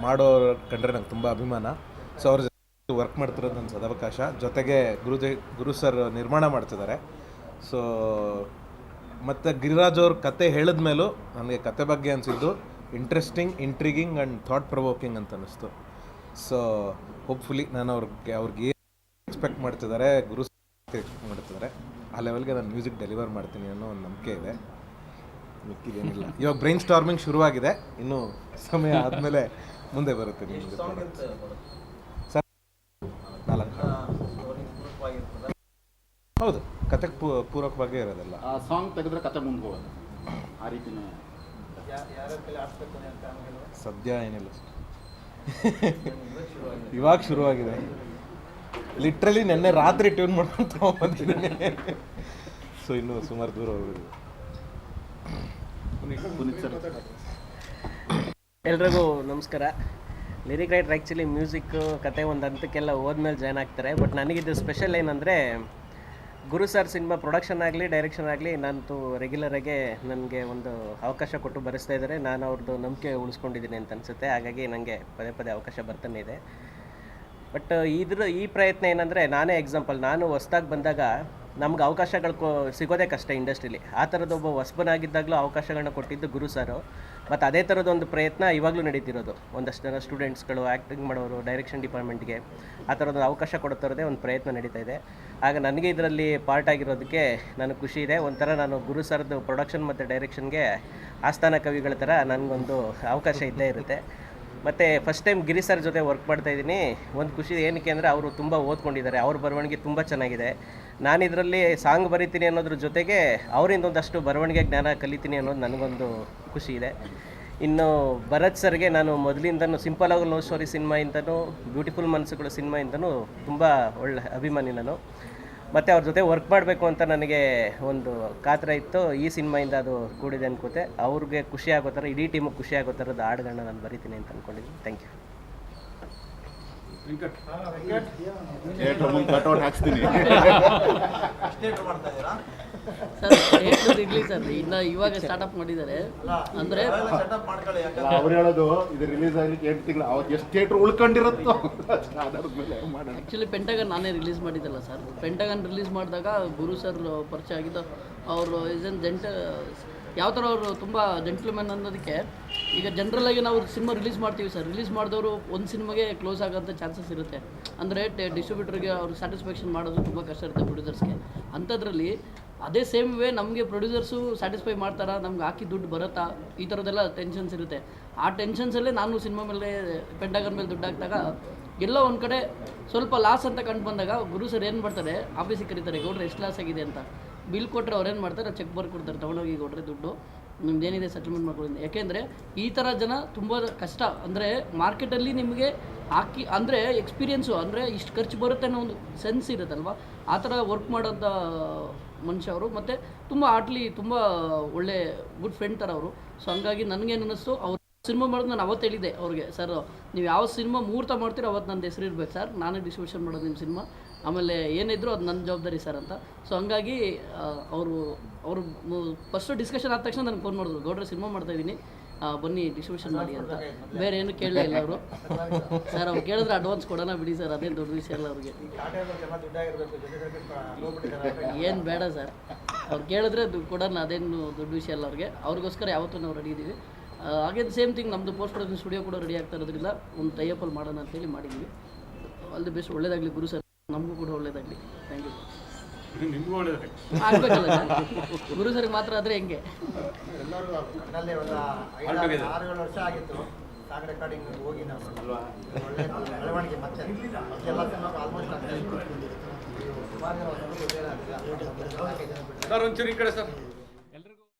S11: ಮಾಡೋ ಕಂಡ್ರೆ ನಂಗೆ ತುಂಬ ಅಭಿಮಾನ. ಸೊ ಅವ್ರ ವರ್ಕ್ ಮಾಡ್ತಿರೋದು ನನ್ನ ಸದಾವಕಾಶ ಜೊತೆಗೆ ಗುರುದೇ ಗುರು ಸರ್ ನಿರ್ಮಾಣ ಮಾಡ್ತಿದ್ದಾರೆ. ಸೊ ಮತ್ತು ಗಿರಿರಾಜ್ ಅವ್ರ ಕತೆ ಹೇಳಿದ ಮೇಲೂ ನನಗೆ ಕತೆ ಬಗ್ಗೆ ಅನಿಸಿದ್ದು interesting intriguing and thought provoking ಅಂತ ಅನ್ನಿಸ್ತು. ಸೊ ಹೋಪ್ಫುಲಿ ನಾನು ಅವ್ರಿಗೆ ಅವ್ರಿಗೆ ಏನು ಎಕ್ಸ್ಪೆಕ್ಟ್ ಮಾಡ್ತಿದ್ದಾರೆ ಗುರು ಎಕ್ಸ್ಪೆಕ್ಟ್ ಮಾಡ್ತಿದ್ದಾರೆ ಆ ಲೆವೆಲ್ಗೆ ನಾನು ಮ್ಯೂಸಿಕ್ ಡೆಲಿವರ್ ಮಾಡ್ತೀನಿ ಅನ್ನೋ ಒಂದು ನಂಬಿಕೆ ಇದೆ. ಮಿಕ್ಕಿದೇನಿಲ್ಲ. ಇವಾಗ ಬ್ರೈನ್ ಸ್ಟಾರ್ಮಿಂಗ್ ಶುರುವಾಗಿದೆ. ಇನ್ನು ಸಮಯ ಆದಮೇಲೆ ಮುಂದೆ ಬರುತ್ತೆ ನಿಮಗೆ
S6: ಸಾಂಗ್ ಅಂತ ಬರುತ್ತೆ
S11: ಸರ್ ನಾಲ್ಕು
S6: ಸ್ಟೋರಿ ಪೂರಕವಾಗಿರ್ತದೆ
S11: ಹೌದು ಕತೆಗೆ ಪೂ ಪೂರಕವಾಗೇ ಇರೋದಿಲ್ಲ.
S2: ಆ ಸಾಂಗ್ ತೆಗೆದ್ರೆ ಕತೆ ಮುಂದೆ ಹೋಗೋದು ಆ ರೀತಿನೇ.
S11: ಸದ್ಯ ಏನಿಲ್ಲ. ಇವಾಗ ಶುರುವಾಗಿದೆ. ಲಿಟ್ರಲಿ ನೆನ್ನೆ ರಾತ್ರಿ ಟ್ಯೂನ್ ಮಾಡ್ಕೊಂಡು ಬಂದಿದ್ದೀನಿ ಸೊ ಇನ್ನು ಸುಮಾರು ದೂರ ಹೋಗಿದೆ
S2: ಪುನೀತ್ ಸರ್.
S10: ಎಲ್ರಿಗೂ ನಮಸ್ಕಾರ. ಲಿರಿಕ್ ರೈಟರ್ ಆ್ಯಕ್ಚುಲಿ ಮ್ಯೂಸಿಕ್ ಕತೆ ಒಂದು ಹಂತಕ್ಕೆಲ್ಲ ಹೋದ್ಮೇಲೆ ಜಾಯ್ನ್ ಆಗ್ತಾರೆ. ಬಟ್ ನನಗಿದು ಸ್ಪೆಷಲ್ ಏನಂದರೆ ಗುರು ಸರ್ ಸಿನಿಮಾ ಪ್ರೊಡಕ್ಷನ್ ಆಗಲಿ ಡೈರೆಕ್ಷನ್ ಆಗಲಿ ನಾನು ರೆಗ್ಯುಲರಾಗೆ ನನಗೆ ಒಂದು ಅವಕಾಶ ಕೊಟ್ಟು ಬರೆಸ್ತಾ ಇದ್ದಾರೆ ನಾನು ಅವ್ರದ್ದು ನಂಬಿಕೆ ಉಳಿಸ್ಕೊಂಡಿದ್ದೀನಿ ಅಂತ ಅನಿಸುತ್ತೆ. ಹಾಗಾಗಿ ನನಗೆ ಪದೇ ಪದೇ ಅವಕಾಶ ಬರ್ತಾನೆ ಇದೆ. ಬಟ್ ಇದ್ರ, ಈ ಪ್ರಯತ್ನ ಏನಂದರೆ ನಾನೇ ಎಕ್ಸಾಂಪಲ್ ನಾನು ಹೊಸ್ದಾಗಿ ಬಂದಾಗ ನಮ್ಗೆ ಅವಕಾಶಗಳು ಸಿಗೋದೇ ಕಷ್ಟ ಇಂಡಸ್ಟ್ರೀಲಿ. ಆ ಥರದ ಒಬ್ಬ ಹೊಸಬನಾಗಿದ್ದಾಗಲೂ ಅವಕಾಶಗಳನ್ನ ಕೊಟ್ಟಿದ್ದು ಗುರು ಸರು. ಮತ್ತು ಅದೇ ಥರದೊಂದು ಪ್ರಯತ್ನ ಇವಾಗಲೂ ನಡೀತಿರೋದು. ಒಂದಷ್ಟು ಜನ ಸ್ಟೂಡೆಂಟ್ಸ್ಗಳು ಆ್ಯಕ್ಟಿಂಗ್ ಮಾಡೋರು, ಡೈರೆಕ್ಷನ್ ಡಿಪಾರ್ಟ್ಮೆಂಟ್ಗೆ ಆ ಥರದ್ದು ಅವಕಾಶ ಕೊಡೋ ಥರದೇ ಒಂದು ಪ್ರಯತ್ನ ನಡೀತಾ ಇದೆ. ಆಗ ನನಗೆ ಇದರಲ್ಲಿ ಪಾರ್ಟ್ ಆಗಿರೋದಕ್ಕೆ ನನಗೆ ಖುಷಿ ಇದೆ. ಒಂಥರ ನಾನು ಗುರು ಸರ್ದು ಪ್ರೊಡಕ್ಷನ್ ಮತ್ತು ಡೈರೆಕ್ಷನ್ಗೆ ಆಸ್ಥಾನ ಕವಿಗಳ ಥರ ನನಗೊಂದು ಅವಕಾಶ ಇದ್ದೇ ಇರುತ್ತೆ. ಮತ್ತು ಫಸ್ಟ್ ಟೈಮ್ ಗಿರಿ ಸರ್ ಜೊತೆ ವರ್ಕ್ ಮಾಡ್ತಾ ಇದ್ದೀನಿ. ಒಂದು ಖುಷಿ ಏನಕ್ಕೆ ಅಂದರೆ ಅವರು ತುಂಬ ಓದ್ಕೊಂಡಿದ್ದಾರೆ. ಅವ್ರ ಬರವಣಿಗೆ ತುಂಬ ಚೆನ್ನಾಗಿದೆ. ನಾನು ಇದರಲ್ಲಿ ಸಾಂಗ್ ಬರಿತೀನಿ ಅನ್ನೋದ್ರ ಜೊತೆಗೆ ಅವರಿಂದ ಒಂದಷ್ಟು ಬರವಣಿಗೆ ಜ್ಞಾನ ಕಲಿತೀನಿ ಅನ್ನೋದು ನನಗೊಂದು ಖುಷಿ ಇದೆ. ಇನ್ನು ಭರತ್ ಸರ್ಗೆ ನಾನು ಮೊದಲಿಂದನೂ ಸಿಂಪಲ್ ಆಗಿ ಲವ್ ಸ್ಟೋರಿ ಸಿನಿಮಾಯಿಂದನೂ ಬ್ಯೂಟಿಫುಲ್ ಮನಸ್ಸುಗಳು ಸಿನಿಮಾಯಿಂದನೂ ತುಂಬ ಒಳ್ಳೆ ಅಭಿಮಾನಿ ನಾನು. ಮತ್ತು ಅವ್ರ ಜೊತೆ ವರ್ಕ್ ಮಾಡಬೇಕು ಅಂತ ನನಗೆ ಒಂದು ಕಾತರ ಇತ್ತು. ಈ ಸಿನಿಮಾಯಿಂದ ಅದು ಕೂಡಿದೆ ಅನ್ಕೋತೆ. ಅವ್ರಿಗೆ ಖುಷಿ ಆಗೋ ಥರ, ಇಡೀ ಟೀಮಿಗೆ ಖುಷಿ ಆಗೋ ಹಾಡುಗಳನ್ನ ನಾನು ಬರಿತೀನಿ ಅಂತ ಅಂದ್ಕೊಂಡಿದ್ದೀನಿ ಥ್ಯಾಂಕ್ ಯು
S2: ಹಾಕ್ಸ್ತೀನಿ.
S12: ಸರ್ ಥಿಯೇಟರ್ ಇರಲಿ ಸರ್. ಇನ್ನು ಇವಾಗ ಮಾಡಿದ್ದಾರೆ. ಅಂದರೆ
S6: ಸೆಟಪ್ ಮಾಡ್ಕೊಳ್ಳಿ ಯಾಕಂದ್ರೆ
S2: ಅವ್ರು ಹೇಳೋದು ಇದು ರಿಲೀಸ್ ಆಗ್ಲಿಕ್ಕೆ ಎಂಟು ತಿಂಗಳು ಅವತ್ತು ಎಷ್ಟು ಥಿಯೇಟರ್ ಉಳ್ಕೊಂಡಿರುತ್ತೋ? ಆಧಾರದ ಮೇಲೆ ಮಾಡೋಣ
S12: ಆ್ಯಕ್ಚುಲಿ ಪೆಂಟಗನ್ ನಾನೇ ರಿಲೀಸ್ ಮಾಡಿದ್ದಲ್ಲ ಸರ್. ಪೆಂಟಗನ್ ರಿಲೀಸ್ ಮಾಡಿದಾಗ ಗುರು ಸರ್ ಪರಿಚಯ ಆಗಿದ್ದು ಅವರು ಇಸ್ ಎನ್ ಜೆಂಟ ಯಾವ ಥರ ಅವರು ತುಂಬ ಜೆಂಟ್ಲ್ಮೆನ್ ಅನ್ನೋದಕ್ಕೆ ಈಗ ಜನರಲಾಗಿ ನಾವು ಸಿನಿಮಾ ರಿಲೀಸ್ ಮಾಡ್ತೀವಿ ಸರ್ ರಿಲೀಸ್ ಮಾಡಿದವರು ಒಂದು ಸಿನಿಮಾಗೆ ಕ್ಲೋಸ್ ಆಗೋಂಥ ಚಾನ್ಸಸ್ ಇರುತ್ತೆ. ಅಂದರೆ ಡಿಸ್ಟ್ರಿಬ್ಯೂಟರ್ಗೆ ಅವ್ರು ಸ್ಯಾಟಿಸ್ಫ್ಯಾಕ್ಷನ್ ಮಾಡೋದು ತುಂಬ ಕಷ್ಟ ಇರುತ್ತೆ ಪ್ರೊಡ್ಯೂಸರ್ಸ್ಗೆ ಅಂಥದ್ರಲ್ಲಿ ಅದೇ ಸೇಮ್ ವೇ ನಮಗೆ ಪ್ರೊಡ್ಯೂಸರ್ಸು ಸ್ಯಾಟಿಸ್ಫೈ ಮಾಡ್ತಾರಾ, ನಮ್ಗೆ ಹಾಕಿ ದುಡ್ಡು ಬರುತ್ತಾ, ಈ ಥರದ್ದೆಲ್ಲ ಟೆನ್ಷನ್ಸ್ ಇರುತ್ತೆ. ಆ ಟೆನ್ಷನ್ಸಲ್ಲೇ ನಾನು ಸಿನಿಮಾ ಮೇಲೆ ಪೆಂಡಾಗನ್ ಮೇಲೆ ದುಡ್ಡು ಹಾಕಿದಾಗ ಎಲ್ಲ ಒಂದು ಕಡೆ ಸ್ವಲ್ಪ ಲಾಸ್ ಅಂತ ಕಂಡು ಬಂದಾಗ ಗುರು ಸರ್ ಏನು ಮಾಡ್ತಾರೆ ಆಫೀಸಿಗೆ ಕರೀತಾರೆ, ಗೌಡ್ರೆ ಎಷ್ಟು ಲಾಸ್ ಆಗಿದೆ ಅಂತ. ಬಿಲ್ ಕೊಟ್ಟರೆ ಅವ್ರೇನು ಮಾಡ್ತಾರೆ? ಚೆಕ್ ಬರ್ಕೊಡ್ತಾರೆ ತೊಗೊಂಡೋಗಿ ಕೊಡ್ರಿ ದುಡ್ಡು. ನಿಮ್ದು ಏನಿದೆ ಸೆಟಲ್ಮೆಂಟ್ ಮಾಡ್ಕೊಳ್ಳಿ ಯಾಕೆಂದರೆ ಈ ಥರ ಜನ ತುಂಬ ಕಷ್ಟ. ಅಂದರೆ ಮಾರ್ಕೆಟಲ್ಲಿ ನಿಮಗೆ ಹಾಕಿ, ಅಂದರೆ ಎಕ್ಸ್ಪೀರಿಯೆನ್ಸು ಅಂದರೆ ಇಷ್ಟು ಖರ್ಚು ಬರುತ್ತೆ ಅನ್ನೋ ಒಂದು ಸೆನ್ಸ್ ಇರುತ್ತಲ್ವ? ಆ ಥರ ವರ್ಕ್ ಮಾಡೋಂಥ ಮನುಷ್ಯ ಅವರು. ಮತ್ತು ತುಂಬ ಆಟ್ಲಿ ತುಂಬ ಒಳ್ಳೆ ಗುಡ್ ಫ್ರೆಂಡ್ ಥರ ಅವರು. ಸೊ ಹಂಗಾಗಿ ನನಗೇನು ಅನ್ನಿಸ್ತು, ಅವ್ರು ಸಿನಿಮಾ ಮಾಡೋದು ನಾನು ಅವತ್ತು ಹೇಳಿದೆ ಅವ್ರಿಗೆ. ಸರ್, ನೀವು ಯಾವ ಸಿನಿಮಾ ಮುಹೂರ್ತ ಮಾಡ್ತೀರೋ ಅವತ್ತು ನನ್ನ ಹೆಸರು ಇರ್ಬೇಕು, ಸರ್. ನಾನೇ ಡಿಸ್ಟ್ರಿಬ್ಯೂಷನ್ ಮಾಡೋದು ನಿಮ್ಮ ಸಿನಿಮಾ ಆಮೇಲೆ ಏನಿದ್ರು ಅದು ನನ್ನ ಜವಾಬ್ದಾರಿ ಸರ್ ಅಂತ. ಸೊ ಹಂಗಾಗಿ ಅವರು ಅವರು ಫಸ್ಟು ಡಿಸ್ಕಷನ್ ಆದ ತಕ್ಷಣ ನನಗೆ ಫೋನ್ ಮಾಡಿದ್ರು. ಗೌಡ್ರೆ ಸಿನಿಮಾ ಮಾಡ್ತಾ ಇದ್ದೀನಿ ಬನ್ನಿ ಡಿಸ್ಟ್ರಿಬ್ಯೂಷನ್ ಮಾಡಿ ಅಂತ. ಬೇರೆ ಏನು ಕೇಳಲೇ ಇಲ್ಲ ಅವರು. ಸರ್ ಅವ್ರು ಕೇಳಿದ್ರೆ ಅಡ್ವಾನ್ಸ್ ಕೊಡೋಣ ಬಿಡಿ ಸರ್. ಅದೇ ದೊಡ್ಡ ವಿಷಯ ಇಲ್ಲ ಅವ್ರಿಗೆ. ಏನು ಬೇಡ ಸರ್. ಅವ್ರು ಕೇಳಿದ್ರೆ ದುಡ್ಡು ಕೊಡೋಣ. ಅದೇನು ದೊಡ್ಡ ವಿಷಯ ಇಲ್ಲ ಅವ್ರಿಗೆ. ಅವ್ರಿಗೋಸ್ಕರ ಯಾವತ್ತೂ ನಾವು ರೆಡಿ ಇದ್ದೀವಿ ಹಾಗೆ ಸೇಮ್ ಥಿಂಗ್ ನಮ್ಮದು ಪೋಸ್ಟ್ ಪ್ರೊಡಕ್ಷನ್ ಸ್ಟುಡಿಯೋ ಕೂಡ ರೆಡಿ ಆಗ್ತಾ ಇರೋದ್ರಿಂದ ಒಂದು ಟೈಅಪಲ್ಲಿ ಮಾಡೋಣ ಅಂತೇಳಿ ಮಾಡಿದ್ವಿ. ಆಲ್ ದಿ ಬೆಸ್ಟ್ ಒಳ್ಳೇದಾಗಲಿ ಗುರು ಸರ್. ನಮಗೂ ಕೂಡ ಒಳ್ಳೇದಾಗಲಿ. ಥ್ಯಾಂಕ್ ಯು ಆಗ್ಬೇಕಲ್ಲ ಸರ್? ಗುರು ಸರ್ಗೆ ಮಾತ್ರ ಆದರೆ ಹೆಂಗೆ?
S9: ಎಲ್ಲರೂ ಕಣ್ಣಲ್ಲಿ ಒಂದು ಐದಾರು ಆರು ಏಳು ವರ್ಷ ಆಗಿತ್ತು. ಸಾಗರ ರೆಕಾರ್ಡಿಂಗ್ ಹೋಗಿ ನಾವು ಒಳ್ಳೆ ಬೆಳವಣಿಗೆ ಮತ್ತೆ ಎಲ್ಲ ಸಿನಿಮಾ ಆಲ್ಮೋಸ್ಟ್ ಆಗ್ತಾ ಇತ್ತು ಸುಮಾರು ಜನ ಹೊಸಬ್ರು ಬೇರೆ ಆಗ್ತಿಲ್ಲ. ನಾಲ್ಕೈದು ಜನ ಬಿಟ್ಟು.
S4: ಸರ್ ಒಂಚೂರು ಈ ಕಡೆ ಸರ್.